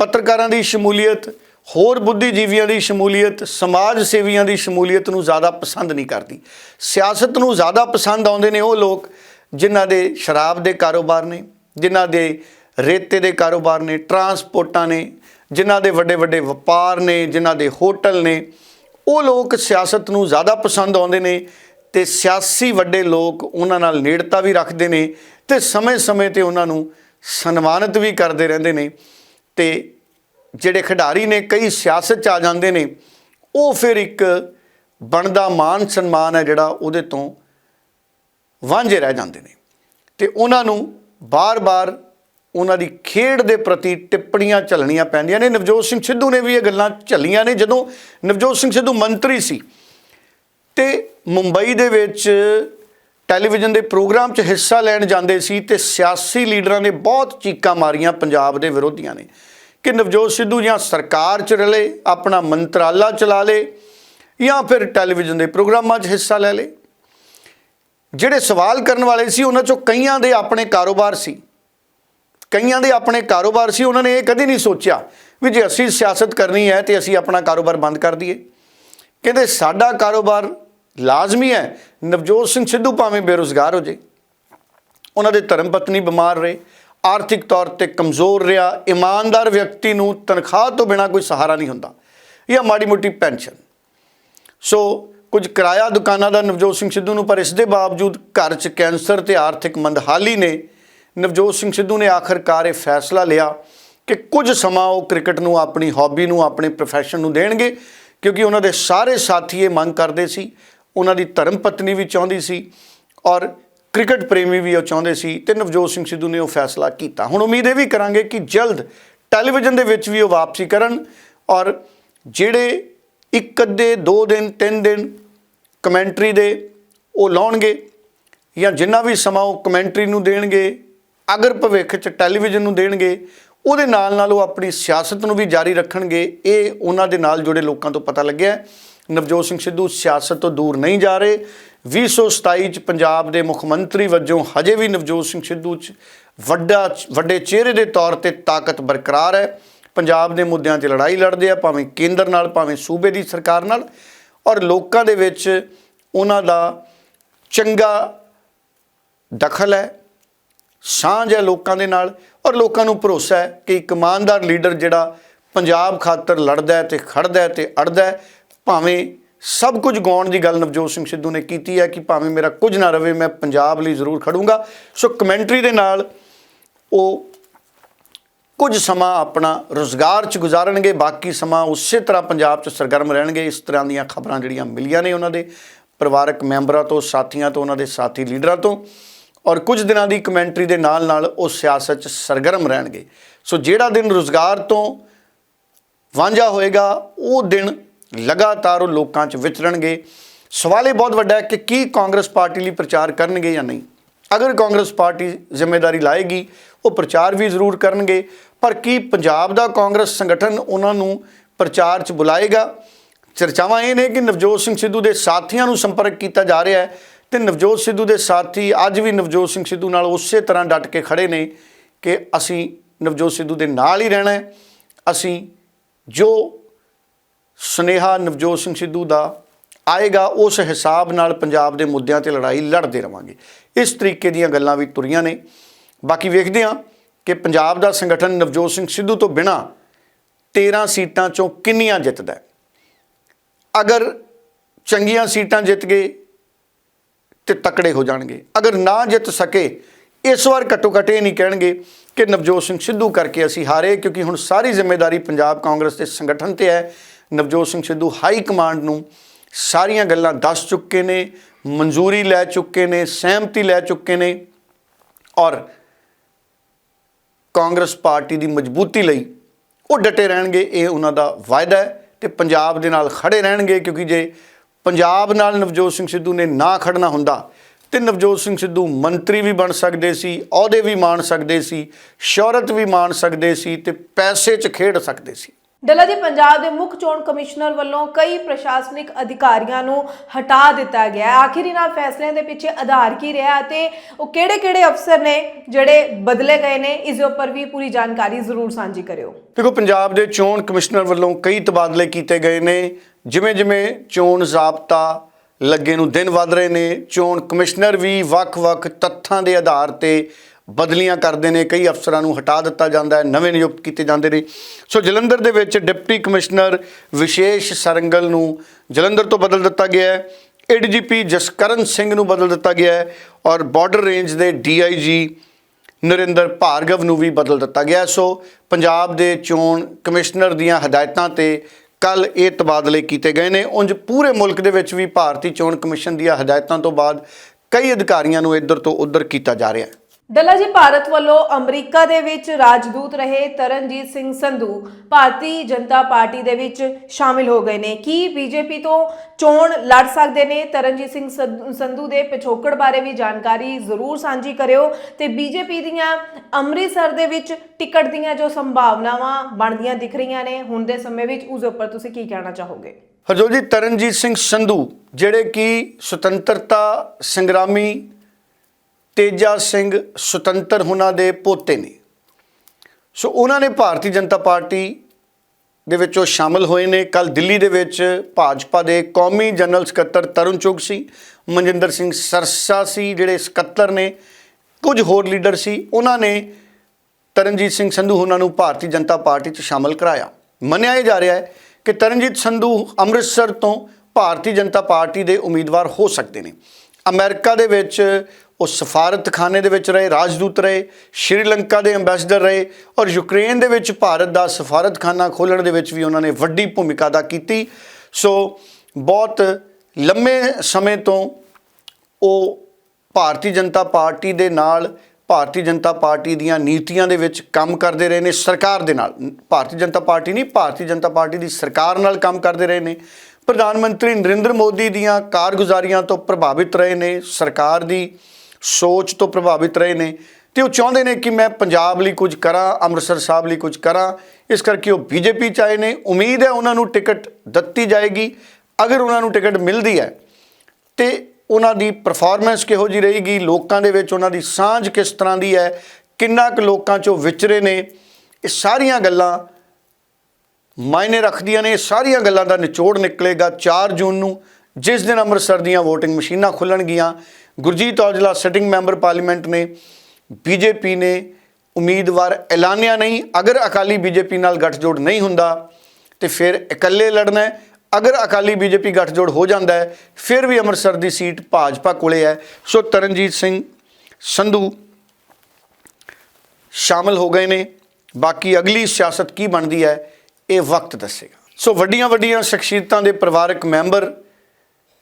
ਪੱਤਰਕਾਰਾਂ ਦੀ ਸ਼ਮੂਲੀਅਤ, ਹੋਰ ਬੁੱਧੀਜੀਵੀਆਂ ਦੀ ਸ਼ਮੂਲੀਅਤ, ਸਮਾਜ ਸੇਵੀਆਂ ਦੀ ਸ਼ਮੂਲੀਅਤ ਨੂੰ ਜ਼ਿਆਦਾ ਪਸੰਦ ਨਹੀਂ ਕਰਦੀ। ਸਿਆਸਤ ਨੂੰ ਜ਼ਿਆਦਾ ਪਸੰਦ ਆਉਂਦੇ ਨੇ ਉਹ ਲੋਕ। ਜਿਨ੍ਹਾਂ ਦੇ ਸ਼ਰਾਬ ਦੇ ਕਾਰੋਬਾਰ ਨੇ, ਜਿਨ੍ਹਾਂ ਦੇ ਰੇਤੇ ਦੇ ਕਾਰੋਬਾਰ ਨੇ, ਟਰਾਂਸਪੋਰਟਾਂ ਨੇ, ਜਿਨ੍ਹਾਂ ਦੇ ਵੱਡੇ ਵੱਡੇ ਵਪਾਰ ਨੇ, ਜਿਨ੍ਹਾਂ ਦੇ ਹੋਟਲ ਨੇ, ਉਹ ਲੋਕ ਸਿਆਸਤ ਨੂੰ ਜ਼ਿਆਦਾ ਪਸੰਦ ਆਉਂਦੇ ਨੇ ਤੇ ਸਿਆਸੀ ਵੱਡੇ ਲੋਕ ਉਹਨਾਂ ਨਾਲ ਨੇੜਤਾ ਵੀ ਰੱਖਦੇ ਨੇ ਤੇ ਸਮੇਂ-ਸਮੇਂ ਤੇ ਉਹਨਾਂ ਨੂੰ ਸਨਮਾਨਿਤ ਵੀ ਕਰਦੇ ਰਹਿੰਦੇ ਨੇ ਤੇ ਜਿਹੜੇ ਖਿਡਾਰੀ ਨੇ ਕਈ ਸਿਆਸਤ ਚ ਆ ਜਾਂਦੇ ਨੇ, ਉਹ ਫਿਰ ਇੱਕ ਬਣਦਾ ਮਾਨ ਸਨਮਾਨ ਹੈ ਜਿਹੜਾ ਉਹਦੇ ਤੋਂ ਵਾਂਝੇ ਰਹਿ ਜਾਂਦੇ ਨੇ। ਤੇ ਉਹਨਾਂ ਨੂੰ ਬਾਰ-ਬਾਰ ਉਹਨਾਂ ਦੀ ਖੇਡ ਦੇ ਪ੍ਰਤੀ ਟਿੱਪਣੀਆਂ ਚੱਲਣੀਆਂ ਪੈਂਦੀਆਂ ਨੇ। ਨਵਜੋਤ ਸਿੰਘ ਸਿੱਧੂ ਨੇ ਵੀ ਇਹ ਗੱਲਾਂ ਝੱਲੀਆਂ ਨੇ। ਜਦੋਂ ਨਵਜੋਤ ਸਿੰਘ ਸਿੱਧੂ ਮੰਤਰੀ ਸੀ ਤੇ ਮੁੰਬਈ ਦੇ ਵਿੱਚ ਟੈਲੀਵਿਜ਼ਨ ਦੇ ਪ੍ਰੋਗਰਾਮ 'ਚ ਹਿੱਸਾ ਲੈਣ ਜਾਂਦੇ ਸੀ ਤੇ ਸਿਆਸੀ ਲੀਡਰਾਂ ਨੇ ਬਹੁਤ ਚੀਕਾਂ ਮਾਰੀਆਂ ਪੰਜਾਬ ਦੇ ਵਿਰੋਧੀਆਂ ਨੇ ਕਿ ਨਵਜੋਤ ਸਿੱਧੂ ਜਾਂ ਸਰਕਾਰ 'ਚ ਰਲੇ, ਆਪਣਾ ਮੰਤਰਾਲਾ ਚਲਾ ਲੇ ਜਾਂ ਫਿਰ ਟੈਲੀਵਿਜ਼ਨ ਦੇ ਪ੍ਰੋਗਰਾਮਾਂ 'ਚ ਹਿੱਸਾ ਲੈ ਲੇ। ਜਿਹੜੇ ਸਵਾਲ ਕਰਨ ਵਾਲੇ ਸੀ, ਉਹਨਾਂ 'ਚੋਂ ਕਈਆਂ ਦੇ ਆਪਣੇ ਕਾਰੋਬਾਰ ਸੀ। ਕਈਆਂ ਦੇ ਆਪਣੇ ਕਾਰੋਬਾਰ ਸੀ, ਉਹਨਾਂ ਨੇ ਇਹ ਕਦੇ ਨਹੀਂ ਸੋਚਿਆ ਵੀ ਜੇ ਅਸੀਂ ਸਿਆਸਤ ਕਰਨੀ ਹੈ ਤੇ ਅਸੀਂ ਆਪਣਾ ਕਾਰੋਬਾਰ ਬੰਦ ਕਰ ਦਈਏ। ਕਹਿੰਦੇ, ਸਾਡਾ ਕਾਰੋਬਾਰ ਲਾਜ਼ਮੀ ਹੈ, ਨਵਜੋਤ ਸਿੰਘ ਸਿੱਧੂ ਭਾਵੇਂ ਬੇਰੁਜ਼ਗਾਰ ਹੋ ਜੇ। ਉਹਨਾਂ ਦੇ ਧਰਮ ਪਤਨੀ ਬਿਮਾਰ ਰਹੇ, ਆਰਥਿਕ ਤੌਰ ਤੇ ਕਮਜ਼ੋਰ ਰਿਹਾ, ਇਮਾਨਦਾਰ ਵਿਅਕਤੀ ਨੂੰ ਤਨਖਾਹ ਤੋਂ ਬਿਨਾ ਕੋਈ ਸਹਾਰਾ ਨਹੀਂ ਹੁੰਦਾ ਜਾਂ ਮਾੜੀ ਮੋਟੀ ਪੈਨਸ਼ਨ। ਸੋ ਕੁਝ ਕਿਰਾਇਆ ਦੁਕਾਨਾਂ ਦਾ ਨਵਜੋਤ ਸਿੰਘ ਸਿੱਧੂ ਨੂੰ, ਪਰ ਇਸ ਦੇ ਬਾਵਜੂਦ ਘਰ 'ਚ ਕੈਂਸਰ ਤੇ ਆਰਥਿਕ ਮੰਦਹਾਲੀ ਨੇ ਨਵਜੋਤ ਸਿੰਘ ਸਿੱਧੂ ਨੇ ਆਖਰਕਾਰ ਇਹ ਫੈਸਲਾ ਲਿਆ ਕਿ ਕੁਝ ਸਮਾਂ ਉਹ ਕ੍ਰਿਕਟ ਨੂੰ, ਆਪਣੀ ਹੌਬੀ ਨੂੰ, ਆਪਣੇ ਪ੍ਰੋਫੈਸ਼ਨ ਨੂੰ ਦੇਣਗੇ, ਕਿਉਂਕਿ ਉਹਨਾਂ ਦੇ ਸਾਰੇ ਸਾਥੀ ਇਹ ਮੰਗ ਕਰਦੇ ਸੀ। ਉਹਨਾਂ ਦੀ ਧਰਮ ਪਤਨੀ ਵੀ ਚਾਹੁੰਦੀ ਸੀ ਔਰ ਕ੍ਰਿਕਟ ਪ੍ਰੇਮੀ ਵੀ ਉਹ ਚਾਹੁੰਦੇ ਸੀ ਤੇ ਨਵਜੋਤ ਸਿੰਘ ਸਿੱਧੂ ਨੇ ਉਹ ਫੈਸਲਾ ਕੀਤਾ। ਹੁਣ ਉਮੀਦ ਇਹ ਵੀ ਕਰਾਂਗੇ ਕਿ ਜਲਦ ਟੈਲੀਵਿਜ਼ਨ ਦੇ ਵਿੱਚ ਵੀ ਉਹ ਵਾਪਸੀ ਕਰਨ ਔਰ ਜਿਹੜੇ ਇੱਕ ਅੱਧੇ, ਦੋ ਦਿਨ, ਤਿੰਨ ਦਿਨ ਕਮੈਂਟਰੀ ਦੇ ਉਹ ਲਾਉਣਗੇ ਜਾਂ ਜਿੰਨਾ ਵੀ ਸਮਾਂ ਉਹ ਕਮੈਂਟਰੀ ਨੂੰ ਦੇਣਗੇ, ਅਗਰ ਭਵਿੱਖ 'ਚ ਟੈਲੀਵਿਜ਼ਨ ਨੂੰ ਦੇਣਗੇ, ਉਹਦੇ ਨਾਲ ਨਾਲ ਉਹ ਆਪਣੀ ਸਿਆਸਤ ਨੂੰ ਵੀ ਜਾਰੀ ਰੱਖਣਗੇ। ਇਹ ਉਹਨਾਂ ਦੇ ਨਾਲ ਜੁੜੇ ਲੋਕਾਂ ਤੋਂ ਪਤਾ ਲੱਗਿਆ। ਨਵਜੋਤ ਸਿੰਘ ਸਿੱਧੂ ਸਿਆਸਤ ਤੋਂ ਦੂਰ ਨਹੀਂ ਜਾ ਰਹੇ। 2027 ਚ ਪੰਜਾਬ ਦੇ ਮੁੱਖ ਮੰਤਰੀ ਵਜੋਂ ਹਜੇ ਵੀ ਨਵਜੋਤ ਸਿੰਘ ਸਿੱਧੂ ਚ ਵੱਡਾ, ਵੱਡੇ ਚਿਹਰੇ ਦੇ ਤੌਰ ਤੇ ਤਾਕਤ ਬਰਕਰਾਰ ਹੈ। ਪੰਜਾਬ ਦੇ ਮੁੱਦਿਆਂ ਤੇ ਲੜਾਈ ਲੜਦੇ ਆ, ਭਾਵੇਂ ਕੇਂਦਰ ਨਾਲ, ਭਾਵੇਂ ਸੂਬੇ ਦੀ ਸਰਕਾਰ ਨਾਲ। ਔਰ ਲੋਕਾਂ ਦੇ ਵਿੱਚ ਉਹਨਾਂ ਦਾ ਚੰਗਾ ਦਖਲ ਹੈ, ਸਾਂਝ ਹੈ ਲੋਕਾਂ ਦੇ ਨਾਲ ਔਰ ਲੋਕਾਂ ਨੂੰ ਭਰੋਸਾ ਹੈ ਕਿ ਇੱਕ ਇਮਾਨਦਾਰ ਲੀਡਰ ਜਿਹੜਾ ਪੰਜਾਬ ਖਾਤਰ ਲੜਦਾ ਹੈ ਤੇ ਖੜਦਾ ਹੈ ਤੇ ਅੜਦਾ ਹੈ, ਭਾਵੇਂ ਸਭ ਕੁਝ ਗਾਉਣ ਦੀ ਗੱਲ ਨਵਜੋਤ ਸਿੰਘ ਸਿੱਧੂ ਨੇ ਕੀਤੀ ਹੈ ਕਿ ਭਾਵੇਂ ਮੇਰਾ ਕੁਝ ਨਾ ਰਵੇ, ਮੈਂ ਪੰਜਾਬ ਲਈ ਜ਼ਰੂਰ ਖੜੂੰਗਾ। ਸੋ ਕਮੈਂਟਰੀ ਦੇ ਨਾਲ ਉਹ ਕੁਝ ਸਮਾਂ ਆਪਣਾ ਰੋਜ਼ਗਾਰ ਚ ਗੁਜ਼ਾਰਨਗੇ, ਬਾਕੀ ਸਮਾਂ ਉਸੇ ਤਰ੍ਹਾਂ ਪੰਜਾਬ ਚ ਸਰਗਰਮ ਰਹਿਣਗੇ। ਇਸ ਤਰ੍ਹਾਂ ਦੀਆਂ ਖਬਰਾਂ ਜਿਹੜੀਆਂ ਮਿਲੀਆਂ ਨੇ ਉਹਨਾਂ ਦੇ ਪਰਿਵਾਰਕ ਮੈਂਬਰਾਂ ਤੋਂ, ਸਾਥੀਆਂ ਤੋਂ, ਉਹਨਾਂ ਦੇ ਸਾਥੀ ਲੀਡਰਾਂ ਤੋਂ ਔਰ ਕੁਝ ਦਿਨਾਂ ਦੀ ਕਮੈਂਟਰੀ ਦੇ ਨਾਲ ਨਾਲ ਉਹ ਸਿਆਸਤ ਚ ਸਰਗਰਮ ਰਹਿਣਗੇ। ਸੋ ਜਿਹੜਾ ਦਿਨ ਰੋਜ਼ਗਾਰ ਤੋਂ ਵਾਂਝਾ ਹੋਏਗਾ, ਉਹ ਦਿਨ ਲਗਾਤਾਰ ਉਹ ਲੋਕਾਂ 'ਚ ਵਿਚਰਨਗੇ। ਸਵਾਲ ਇਹ ਬਹੁਤ ਵੱਡਾ ਹੈ ਕਿ ਕੀ ਕਾਂਗਰਸ ਪਾਰਟੀ ਲਈ ਪ੍ਰਚਾਰ ਕਰਨਗੇ ਜਾਂ ਨਹੀਂ? ਅਗਰ ਕਾਂਗਰਸ ਪਾਰਟੀ ਜ਼ਿੰਮੇਵਾਰੀ ਲਾਏਗੀ, ਉਹ ਪ੍ਰਚਾਰ ਵੀ ਜ਼ਰੂਰ ਕਰਨਗੇ। ਪਰ ਕੀ ਪੰਜਾਬ ਦਾ ਕਾਂਗਰਸ ਸੰਗਠਨ ਉਹਨਾਂ ਨੂੰ ਪ੍ਰਚਾਰ 'ਚ ਬੁਲਾਏਗਾ? ਚਰਚਾਵਾਂ ਇਹ ਨੇ ਕਿ ਨਵਜੋਤ ਸਿੰਘ ਸਿੱਧੂ ਦੇ ਸਾਥੀਆਂ ਨੂੰ ਸੰਪਰਕ ਕੀਤਾ ਜਾ ਰਿਹਾ ਹੈ ਤੇ ਨਵਜੋਤ ਸਿੱਧੂ ਦੇ ਸਾਥੀ ਅੱਜ ਵੀ ਨਵਜੋਤ ਸਿੰਘ ਸਿੱਧੂ ਨਾਲ ਉਸੇ ਤਰ੍ਹਾਂ ਡਟ ਕੇ ਖੜੇ ਨੇ ਕਿ ਅਸੀਂ ਨਵਜੋਤ ਸਿੱਧੂ ਦੇ ਨਾਲ ਹੀ ਰਹਿਣਾ ਹੈ। ਅਸੀਂ ਜੋ ਸੁਨੇਹਾ ਨਵਜੋਤ ਸਿੰਘ ਸਿੱਧੂ ਦਾ ਆਏਗਾ, ਉਸ ਹਿਸਾਬ ਨਾਲ ਪੰਜਾਬ ਦੇ ਮੁੱਦਿਆਂ ਤੇ ਲੜਾਈ ਲੜਦੇ ਰਵਾਂਗੇ। ਇਸ ਤਰੀਕੇ ਦੀਆਂ ਗੱਲਾਂ ਵੀ ਤੁਰੀਆਂ ਨੇ। ਬਾਕੀ ਵੇਖਦੇ ਹਾਂ ਕਿ ਪੰਜਾਬ ਦਾ ਸੰਗਠਨ ਨਵਜੋਤ ਸਿੰਘ ਸਿੱਧੂ ਤੋਂ ਬਿਨਾ 13 ਸੀਟਾਂ ਚੋਂ ਕਿੰਨੀਆਂ ਜਿੱਤਦਾ ਹੈ। ਅਗਰ ਚੰਗੀਆਂ ਸੀਟਾਂ ਜਿੱਤ ਗਏ ਤੇ ਤਕੜੇ ਹੋ ਜਾਣਗੇ। ਅਗਰ ਨਾ ਜਿੱਤ ਸਕੇ, ਇਸ ਵਾਰ ਘੱਟੋ ਘੱਟ ਇਹ ਨਹੀਂ ਕਹਿਣਗੇ ਕਿ ਨਵਜੋਤ ਸਿੰਘ ਸਿੱਧੂ ਕਰਕੇ ਅਸੀਂ ਹਾਰੇ, ਕਿਉਂਕਿ ਹੁਣ ਸਾਰੀ ਜ਼ਿੰਮੇਵਾਰੀ ਪੰਜਾਬ ਕਾਂਗਰਸ ਦੇ ਸੰਗਠਨ ਤੇ ਹੈ। ਨਵਜੋਤ ਸਿੰਘ ਸਿੱਧੂ ਹਾਈ ਕਮਾਂਡ ਨੂੰ ਸਾਰੀਆਂ ਗੱਲਾਂ ਦੱਸ ਚੁੱਕੇ ਨੇ, ਮਨਜ਼ੂਰੀ ਲੈ ਚੁੱਕੇ ਨੇ, ਸਹਿਮਤੀ ਲੈ ਚੁੱਕੇ ਨੇ ਔਰ ਕਾਂਗਰਸ ਪਾਰਟੀ ਦੀ ਮਜ਼ਬੂਤੀ ਲਈ ਉਹ ਡਟੇ ਰਹਿਣਗੇ, ਇਹ ਉਹਨਾਂ ਦਾ ਵਾਅਦਾ ਹੈ। ਤੇ ਪੰਜਾਬ ਦੇ ਨਾਲ ਖੜੇ ਰਹਿਣਗੇ, ਕਿਉਂਕਿ ਜੇ ਪੰਜਾਬ ਨਾਲ ਨਵਜੋਤ ਸਿੰਘ ਸਿੱਧੂ ਨੇ ਨਾ ਖੜਨਾ ਹੁੰਦਾ, ਤੇ ਨਵਜੋਤ ਸਿੰਘ ਸਿੱਧੂ ਮੰਤਰੀ ਵੀ ਬਣ ਸਕਦੇ ਸੀ, ਅਹੁਦੇ ਵੀ ਮਾਣ ਸਕਦੇ ਸੀ ਸ਼ੌਹਰਤ ਵੀ ਮਾਣ ਸਕਦੇ ਸੀ, ਤੇ ਪੈਸੇ 'ਚ ਖੇਡ ਸਕਦੇ ਸੀ। ਡੱਲਾ ਜੀ ਪੰਜਾਬ ਦੇ ਮੁੱਖ ਚੋਣ ਕਮਿਸ਼ਨਰ ਵੱਲੋਂ ਕਈ ਪ੍ਰਸ਼ਾਸਨਿਕ ਅਧਿਕਾਰੀਆਂ ਨੂੰ ਹਟਾ ਦਿੱਤਾ ਗਿਆ ਆਖਿਰ ਇਹਨਾਂ ਫੈਸਲਿਆਂ ਦੇ ਪਿੱਛੇ ਆਧਾਰ ਕੀ ਰਿਹਾ ਅਤੇ ਉਹ ਕਿਹੜੇ-ਕਿਹੜੇ ਅਫਸਰ ਨੇ ਜਿਹੜੇ ਬਦਲੇ ਗਏ ਨੇ, ਇਸ ਦੇ ਉੱਪਰ ਵੀ ਪੂਰੀ ਜਾਣਕਾਰੀ ਜ਼ਰੂਰ ਸਾਂਝੀ ਕਰਿਓ। ਦੇਖੋ, ਪੰਜਾਬ ਦੇ ਚੋਣ ਕਮਿਸ਼ਨਰ ਵੱਲੋਂ ਕਈ ਤਬਾਦਲੇ ਕੀਤੇ ਗਏ ਨੇ। ਜਿਵੇਂ ਜਿਵੇਂ ਚੋਣ ਜ਼ਾਬਤਾ ਲੱਗੇ ਨੂੰ ਦਿਨ ਵੱਧ ਰਹੇ ਨੇ, ਚੋਣ ਕਮਿਸ਼ਨਰ ਵੀ ਵੱਖ-ਵੱਖ ਤੱਥਾਂ ਦੇ ਆਧਾਰ ਤੇ ਬਦਲੀਆਂ ਕਰਦੇ ਨੇ, ਕਈ ਅਫਸਰਾਂ ਨੂੰ ਹਟਾ ਦਿੱਤਾ ਜਾਂਦਾ ਹੈ, ਨਵੇਂ ਨਿਯੁਕਤ ਕੀਤੇ ਜਾਂਦੇ ਨੇ। ਸੋ ਜਲੰਧਰ ਦੇ ਵਿੱਚ ਡਿਪਟੀ ਕਮਿਸ਼ਨਰ ਵਿਸ਼ੇਸ਼ ਸਰੰਗਲ ਨੂੰ ਜਲੰਧਰ ਤੋਂ ਬਦਲ ਦਿੱਤਾ ਗਿਆ ਹੈ। ਏਡੀਜੀਪੀ ਜਸਕਰਨ ਸਿੰਘ ਨੂੰ ਬਦਲ ਦਿੱਤਾ ਗਿਆ ਹੈ ਔਰ ਬਾਰਡਰ ਰੇਂਜ ਦੇ ਡੀਆਈਜੀ ਨਰਿੰਦਰ ਭਾਰਗਵ ਨੂੰ ਵੀ ਬਦਲ ਦਿੱਤਾ ਗਿਆ ਸੋ ਪੰਜਾਬ ਦੇ ਚੋਣ ਕਮਿਸ਼ਨਰ ਦੀਆਂ ਹਦਾਇਤਾਂ ਤੇ ਕੱਲ ਇਹ ਤਬਾਦਲੇ ਕੀਤੇ ਗਏ ਨੇ। ਉਂਝ ਪੂਰੇ ਮੁਲਕ ਦੇ ਵਿੱਚ ਵੀ ਭਾਰਤੀ ਚੋਣ ਕਮਿਸ਼ਨ ਦੀਆਂ ਹਦਾਇਤਾਂ ਤੋਂ ਬਾਅਦ ਕਈ ਅਧਿਕਾਰੀਆਂ ਨੂੰ ਇੱਧਰ ਤੋਂ ਉੱਧਰ ਕੀਤਾ ਜਾ ਰਿਹਾ ਹੈ। ਡੱਲਾ ਜੀ, ਭਾਰਤ ਵੱਲੋਂ ਅਮਰੀਕਾ ਦੇ ਵਿੱਚ ਰਾਜਦੂਤ ਰਹੇ ਤਰਨਜੀਤ ਸਿੰਘ ਸੰਧੂ ਭਾਰਤੀ ਜਨਤਾ ਪਾਰਟੀ ਦੇ ਵਿੱਚ ਸ਼ਾਮਿਲ ਹੋ ਗਏ ਨੇ। ਕੀ ਬੀਜੇਪੀ ਤੋਂ ਚੋਣ ਲੜ ਸਕਦੇ ਨੇ? ਤਰਨਜੀਤ ਸਿੰਘ ਸੰਧੂ ਦੇ ਪਿਛੋਕੜ ਬਾਰੇ ਵੀ ਜਾਣਕਾਰੀ ਜ਼ਰੂਰ ਸਾਂਝੀ ਕਰਿਓ ਤੇ ਬੀਜੇਪੀ ਦੀਆਂ ਅੰਮ੍ਰਿਤਸਰ ਦੇ ਵਿੱਚ ਟਿਕਟ ਦੀਆਂ ਜੋ ਸੰਭਾਵਨਾਵਾਂ ਬਣਦੀਆਂ ਦਿਖ ਰਹੀਆਂ ਨੇ, ਹੁਣ ਦੇ ਸਮੇਂ ਵਿੱਚ ਉਸ ਉੱਪਰ ਤੁਸੀਂ ਕੀ ਕਹਿਣਾ ਚਾਹੋਗੇ? ਹਰਜੋਤ ਜੀ, ਤਰਨਜੀਤ ਸਿੰਘ ਸੰਧੂ, ਜਿਹੜੇ ਕਿ ਸੁਤੰਤਰਤਾ ਸੰਗਰਾਮੀ ਤੇਜਾ ਸਿੰਘ ਸੁਤੰਤਰ ਉਹਨਾਂ ਦੇ ਪੋਤੇ ਨੇ। ਸੋ ਉਹਨਾਂ ਨੇ ਭਾਰਤੀ ਜਨਤਾ ਪਾਰਟੀ ਦੇ ਵਿੱਚ ਉਹ ਸ਼ਾਮਲ ਹੋਏ ਨੇ। ਕੱਲ ਦਿੱਲੀ ਦੇ ਵਿੱਚ ਭਾਜਪਾ ਦੇ ਕੌਮੀ ਜਨਰਲ ਸਕੱਤਰ ਤਰੁਣ ਚੁਗ ਸੀ, ਮਨਜਿੰਦਰ ਸਿੰਘ ਸਰਸਾ ਸੀ, ਜਿਹੜੇ ਸਕੱਤਰ ਨੇ, ਕੁਝ ਹੋਰ ਲੀਡਰ ਸੀ। ਉਹਨਾਂ ਨੇ ਤਰਨਜੀਤ ਸਿੰਘ ਸੰਧੂ ਉਹਨਾਂ ਨੂੰ ਭਾਰਤੀ ਜਨਤਾ ਪਾਰਟੀ 'ਚ ਸ਼ਾਮਲ ਕਰਾਇਆ। ਮੰਨਿਆ ਇਹ ਜਾ ਰਿਹਾ ਹੈ ਕਿ ਤਰਨਜੀਤ ਸੰਧੂ ਅੰਮ੍ਰਿਤਸਰ ਤੋਂ ਭਾਰਤੀ ਜਨਤਾ ਪਾਰਟੀ ਦੇ ਉਮੀਦਵਾਰ ਹੋ ਸਕਦੇ ਨੇ। ਅਮਰੀਕਾ ਦੇ ਵਿੱਚ ਉਹ ਸਫਾਰਤਖਾਨੇ ਦੇ ਵਿੱਚ ਰਹੇ, ਰਾਜਦੂਤ ਰਹੇ, ਸ਼੍ਰੀਲੰਕਾ ਦੇ ਐਮਬੈਸਡਰ ਰਹੇ ਔਰ ਯੂਕਰੇਨ ਦੇ ਵਿੱਚ ਭਾਰਤ ਦਾ ਸਫਾਰਤਖਾਨਾ ਖੋਲ੍ਹਣ ਦੇ ਵਿੱਚ ਵੀ ਉਹਨਾਂ ਨੇ ਵੱਡੀ ਭੂਮਿਕਾ ਅਦਾ ਕੀਤੀ। ਸੋ ਬਹੁਤ ਲੰਮੇ ਸਮੇਂ ਤੋਂ ਉਹ ਭਾਰਤੀ ਜਨਤਾ ਪਾਰਟੀ ਦੇ ਨਾਲ, ਭਾਰਤੀ ਜਨਤਾ ਪਾਰਟੀ ਦੀਆਂ ਨੀਤੀਆਂ ਦੇ ਵਿੱਚ ਕੰਮ ਕਰਦੇ ਰਹੇ ਨੇ, ਸਰਕਾਰ ਦੇ ਨਾਲ। ਭਾਰਤੀ ਜਨਤਾ ਪਾਰਟੀ ਨਹੀਂ, ਭਾਰਤੀ ਜਨਤਾ ਪਾਰਟੀ ਦੀ ਸਰਕਾਰ ਨਾਲ ਕੰਮ ਕਰਦੇ ਰਹੇ ਨੇ। ਪ੍ਰਧਾਨ ਮੰਤਰੀ ਨਰਿੰਦਰ ਮੋਦੀ ਦੀਆਂ ਕਾਰਗੁਜ਼ਾਰੀਆਂ ਤੋਂ ਪ੍ਰਭਾਵਿਤ ਰਹੇ ਨੇ, ਸਰਕਾਰ ਦੀ ਸੋਚ ਤੋਂ ਪ੍ਰਭਾਵਿਤ ਰਹੇ ਨੇ ਤੇ ਉਹ ਚਾਹੁੰਦੇ ਨੇ ਕਿ ਮੈਂ ਪੰਜਾਬ ਲਈ ਕੁਝ ਕਰਾਂ, ਅੰਮ੍ਰਿਤਸਰ ਸਾਹਿਬ ਲਈ ਕੁਝ ਕਰਾਂ। ਇਸ ਕਰਕੇ ਉਹ ਬੀਜੇਪੀ ਚ ਆਏ ਨੇ। ਉਮੀਦ ਹੈ ਉਹਨਾਂ ਨੂੰ ਟਿਕਟ ਦਿੱਤੀ ਜਾਏਗੀ। ਅਗਰ ਉਹਨਾਂ ਨੂੰ ਟਿਕਟ ਮਿਲਦੀ ਹੈ ਤੇ ਉਹਨਾਂ ਦੀ ਪਰਫਾਰਮੈਂਸ ਕਿਹੋ ਜੀ ਰਹੇਗੀ? ਲੋਕਾਂ ਦੇ ਵਿੱਚ ਉਹਨਾਂ ਦੀ ਸਾਂਝ ਕਿਸ ਤਰ੍ਹਾਂ ਦੀ ਹੈ? ਕਿੰਨਾ ਕੁ ਲੋਕਾਂ 'ਚੋਂ ਵਿਚਰੇ ਨੇ? ਇਹ ਸਾਰੀਆਂ ਗੱਲਾਂ ਮਾਇਨੇ ਰੱਖਦੀਆਂ ਨੇ। ਇਹ ਸਾਰੀਆਂ ਗੱਲਾਂ ਦਾ ਨਿਚੋੜ ਨਿਕਲੇਗਾ 4 ਜੂਨ ਨੂੰ। ਜਿਸ ਦਿਨ ਅੰਮ੍ਰਿਤਸਰ ਦੀਆਂ VOTING ਮਸ਼ੀਨਾਂ ਖੁੱਲਣਗੀਆਂ Gurjeet Aujla sitting member parliament ਨੇ ਬੀਜੇਪੀ ਨੇ ਉਮੀਦਵਾਰ ਐਲਾਨਿਆ ਨਹੀਂ। ਅਗਰ ਅਕਾਲੀ ਬੀਜੇਪੀ ਨਾਲ ਗੱਠਜੋੜ ਨਹੀਂ ਹੁੰਦਾ, ਤੇ ਫਿਰ ਇਕੱਲੇ ਲੜਨਾ ਅਗਰ ਅਕਾਲੀ ਬੀਜੇਪੀ ਗੱਠਜੋੜ ਹੋ ਜਾਂਦਾ ਹੈ, ਫਿਰ ਵੀ ਅੰਮ੍ਰਿਤਸਰ ਦੀ ਸੀਟ ਭਾਜਪਾ ਕੋਲੇ ਹੈ। ਸੋ ਤਰਨਜੀਤ ਸਿੰਘ ਸੰਧੂ ਸ਼ਾਮਲ ਹੋ ਗਏ ਨੇ। ਬਾਕੀ ਅਗਲੀ ਸਿਆਸਤ ਕੀ ਬਣਦੀ ਹੈ, ਇਹ ਵਕਤ ਦੱਸੇਗਾ। ਸੋ ਵੱਡੀਆਂ ਵੱਡੀਆਂ ਸ਼ਖਸੀਅਤਾਂ ਦੇ ਪਰਿਵਾਰਕ ਮੈਂਬਰ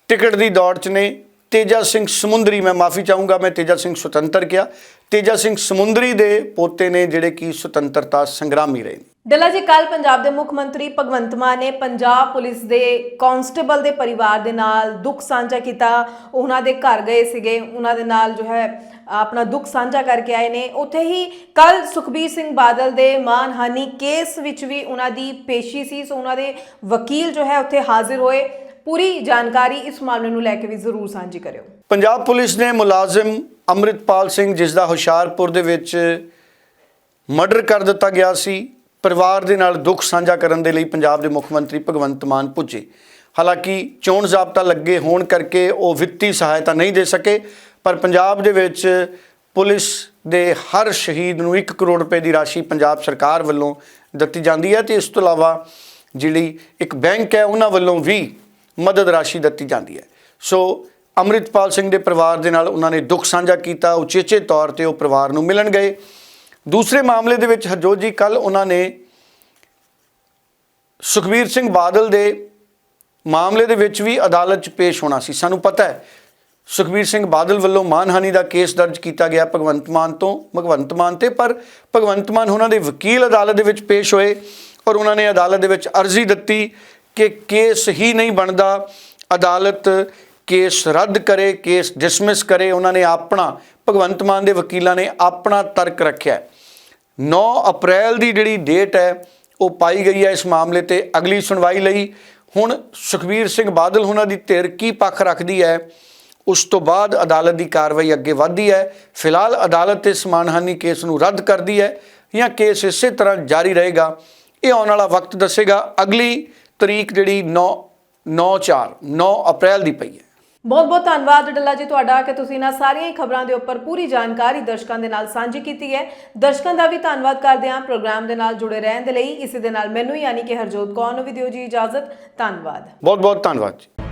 ਟਿਕਟ ਦੀ ਦੌੜ 'ਚ ਨੇ। ਤੇਜਾ ਸਿੰਘ ਸਮੁੰਦਰੀ, ਮੈਂ ਮਾਫੀ ਚਾਹੂੰਗਾ, ਮੈਂ ਤੇਜਾ ਸਿੰਘ ਸੁਤੰਤਰ ਕਿਹਾ। ਤੇਜਾ ਸਿੰਘ ਸਮੁੰਦਰੀ ਦੇ ਪੋਤੇ ਨੇ ਜਿਹੜੇ ਕਿ ਸੁਤੰਤਰਤਾ ਸੰਗਰਾਮੀ ਰਹੇ ਨੇ। ਡੱਲਾ ਜੀ ਕੱਲ ਪੰਜਾਬ ਦੇ ਮੁੱਖ ਮੰਤਰੀ ਭਗਵੰਤ ਮਾਨ ਨੇ ਪੰਜਾਬ ਪੁਲਿਸ ਦੇ ਕਾਂਸਟੇਬਲ ਦੇ ਪਰਿਵਾਰ ਦੇ ਨਾਲ ਦੁੱਖ ਸਾਂਝਾ ਕੀਤਾ। ਉਹਨਾਂ ਦੇ ਘਰ ਗਏ ਸੀਗੇ, ਉਹਨਾਂ ਦੇ ਨਾਲ ਜੋ ਹੈ, ਆਪਣਾ ਦੁੱਖ ਸਾਂਝਾ ਕਰਕੇ ਆਏ ਨੇ। ਉੱਥੇ ਹੀ ਕੱਲ ਸੁਖਬੀਰ ਸਿੰਘ ਬਾਦਲ ਦੇ ਮਾਨਹਾਨੀ ਕੇਸ ਵਿੱਚ ਵੀ ਉਹਨਾਂ ਦੀ ਪੇਸ਼ੀ ਸੀ। ਸੋ ਉਹਨਾਂ ਦੇ ਵਕੀਲ ਜੋ ਹੈ, ਉੱਥੇ ਹਾਜ਼ਰ ਹੋਏ। ਪੂਰੀ ਜਾਣਕਾਰੀ ਇਸ ਮਾਮਲੇ ਨੂੰ ਲੈ ਕੇ ਵੀ ਜ਼ਰੂਰ ਸਾਂਝੀ ਕਰਿਓ। ਪੰਜਾਬ ਪੁਲਿਸ ਨੇ ਮੁਲਾਜ਼ਮ ਅੰਮ੍ਰਿਤਪਾਲ ਸਿੰਘ, ਜਿਸ ਦਾ ਹੁਸ਼ਿਆਰਪੁਰ ਦੇ ਵਿੱਚ ਮਰਡਰ ਕਰ ਦਿੱਤਾ ਗਿਆ ਸੀ, ਪਰਿਵਾਰ ਦੇ ਨਾਲ ਦੁੱਖ ਸਾਂਝਾ ਕਰਨ ਦੇ ਲਈ ਪੰਜਾਬ ਦੇ ਮੁੱਖ ਮੰਤਰੀ ਭਗਵੰਤ ਮਾਨ ਪੁੱਜੇ। ਹਾਲਾਂਕਿ ਚੋਣ ਜ਼ਾਬਤਾ ਲੱਗੇ ਹੋਣ ਕਰਕੇ ਉਹ ਵਿੱਤੀ ਸਹਾਇਤਾ ਨਹੀਂ ਦੇ ਸਕੇ, ਪਰ ਪੰਜਾਬ ਦੇ ਵਿੱਚ ਪੁਲਿਸ ਦੇ ਹਰ ਸ਼ਹੀਦ ਨੂੰ 1 ਕਰੋੜ ਰੁਪਏ ਦੀ ਰਾਸ਼ੀ ਪੰਜਾਬ ਸਰਕਾਰ ਵੱਲੋਂ ਦਿੱਤੀ ਜਾਂਦੀ ਹੈ ਤੇ ਇਸ ਤੋਂ ਇਲਾਵਾ ਜਿਹੜੀ ਇੱਕ ਬੈਂਕ ਹੈ, ਉਹਨਾਂ ਵੱਲੋਂ ਵੀ ਮਦਦ ਰਾਸ਼ੀ ਦਿੱਤੀ ਜਾਂਦੀ ਹੈ। ਸੋ ਅੰਮ੍ਰਿਤਪਾਲ ਸਿੰਘ ਦੇ ਪਰਿਵਾਰ ਦੇ ਨਾਲ ਉਹਨਾਂ ਨੇ ਦੁੱਖ ਸਾਂਝਾ ਕੀਤਾ, ਉਚੇਚੇ ਤੌਰ ਤੇ ਉਹ ਪਰਿਵਾਰ ਨੂੰ ਮਿਲਣ ਗਏ। ਦੂਸਰੇ ਮਾਮਲੇ ਦੇ ਵਿੱਚ ਹਰਜੋਤ ਜੀ ਕੱਲ ਉਹਨਾਂ ਨੇ ਸੁਖਬੀਰ ਸਿੰਘ ਬਾਦਲ ਦੇ ਮਾਮਲੇ ਦੇ ਵਿੱਚ ਵੀ ਅਦਾਲਤ 'ਚ ਪੇਸ਼ ਹੋਣਾ ਸੀ। ਸਾਨੂੰ ਪਤਾ ਹੈ, ਸੁਖਬੀਰ ਸਿੰਘ ਬਾਦਲ ਵੱਲੋਂ ਮਾਨਹਾਨੀ ਦਾ ਕੇਸ ਦਰਜ ਕੀਤਾ ਗਿਆ ਭਗਵੰਤ ਮਾਨ ਤੋਂ, ਭਗਵੰਤ ਮਾਨ ਤੇ, ਪਰ ਭਗਵੰਤ ਮਾਨ ਉਹਨਾਂ ਦੇ ਵਕੀਲ ਅਦਾਲਤ ਦੇ ਵਿੱਚ ਪੇਸ਼ ਹੋਏ ਔਰ ਉਹਨਾਂ ਨੇ ਅਦਾਲਤ ਦੇ ਵਿੱਚ ਅਰਜ਼ੀ ਦਿੱਤੀ ਕਿ ਕੇਸ ਹੀ ਨਹੀਂ ਬਣਦਾ। ਅਦਾਲਤ ਕੇਸ ਰੱਦ ਕਰੇ, ਕੇਸ ਡਿਸਮਿਸ ਕਰੇ। ਉਹਨਾਂ ਨੇ ਆਪਣਾ, ਭਗਵੰਤ ਮਾਨ ਦੇ ਵਕੀਲਾਂ ਨੇ ਆਪਣਾ ਤਰਕ ਰੱਖਿਆ ਹੈ। 9 ਅਪ੍ਰੈਲ ਦੀ ਜਿਹੜੀ ਡੇਟ ਹੈ, ਉਹ ਪਾਈ ਗਈ ਹੈ ਇਸ ਮਾਮਲੇ ਤੇ ਅਗਲੀ ਸੁਣਵਾਈ ਲਈ। ਹੁਣ ਸੁਖਬੀਰ ਸਿੰਘ ਬਾਦਲ ਉਹਨਾਂ ਦੀ ਧਿਰ ਕੀ ਪੱਖ ਰੱਖਦੀ ਹੈ, ਉਸ ਤੋਂ ਬਾਅਦ ਅਦਾਲਤ ਦੀ ਕਾਰਵਾਈ ਅੱਗੇ ਵਧਦੀ ਹੈ। ਫਿਲਹਾਲ ਅਦਾਲਤ ਇਸ ਮਾਨਹਾਨੀ ਕੇਸ ਨੂੰ ਰੱਦ ਕਰਦੀ ਹੈ ਜਾਂ ਕੇਸ ਇਸੇ ਤਰ੍ਹਾਂ ਜਾਰੀ ਰਹੇਗਾ। ਇਹ ਆਉਣ ਵਾਲਾ ਵਕਤ ਦੱਸੇਗਾ। ਅਗਲੀ ਤਰੀਕ ਜਿਹੜੀ 9 9 4 9 ਅਪ੍ਰੈਲ ਦੀ ਪਈ ਹੈ। ਬਹੁਤ ਬਹੁਤ ਧੰਨਵਾਦ ਡੱਲਾ ਜੀ ਤੁਹਾਡਾ ਕਿ ਤੁਸੀਂ ਇਹਨਾਂ ਸਾਰੀਆਂ ਹੀ ਖਬਰਾਂ ਦੇ ਉੱਪਰ ਪੂਰੀ ਜਾਣਕਾਰੀ ਦਰਸ਼ਕਾਂ ਦੇ ਨਾਲ ਸਾਂਝੀ ਕੀਤੀ ਹੈ। ਦਰਸ਼ਕਾਂ ਦਾ ਵੀ ਧੰਨਵਾਦ ਕਰਦੇ ਹਾਂ ਪ੍ਰੋਗਰਾਮ ਦੇ ਨਾਲ ਜੁੜੇ ਰਹਿਣ ਦੇ ਲਈ। ਇਸੇ ਦੇ ਨਾਲ ਮੈਨੂੰ ਯਾਨੀ ਕਿ ਹਰਜੋਤ ਕੌਰ ਨੂੰ ਵੀ ਦਿਓ ਜੀ ਇਜਾਜ਼ਤ। ਧੰਨਵਾਦ। ਬਹੁਤ ਬਹੁਤ ਧੰਨਵਾਦ ਜੀ।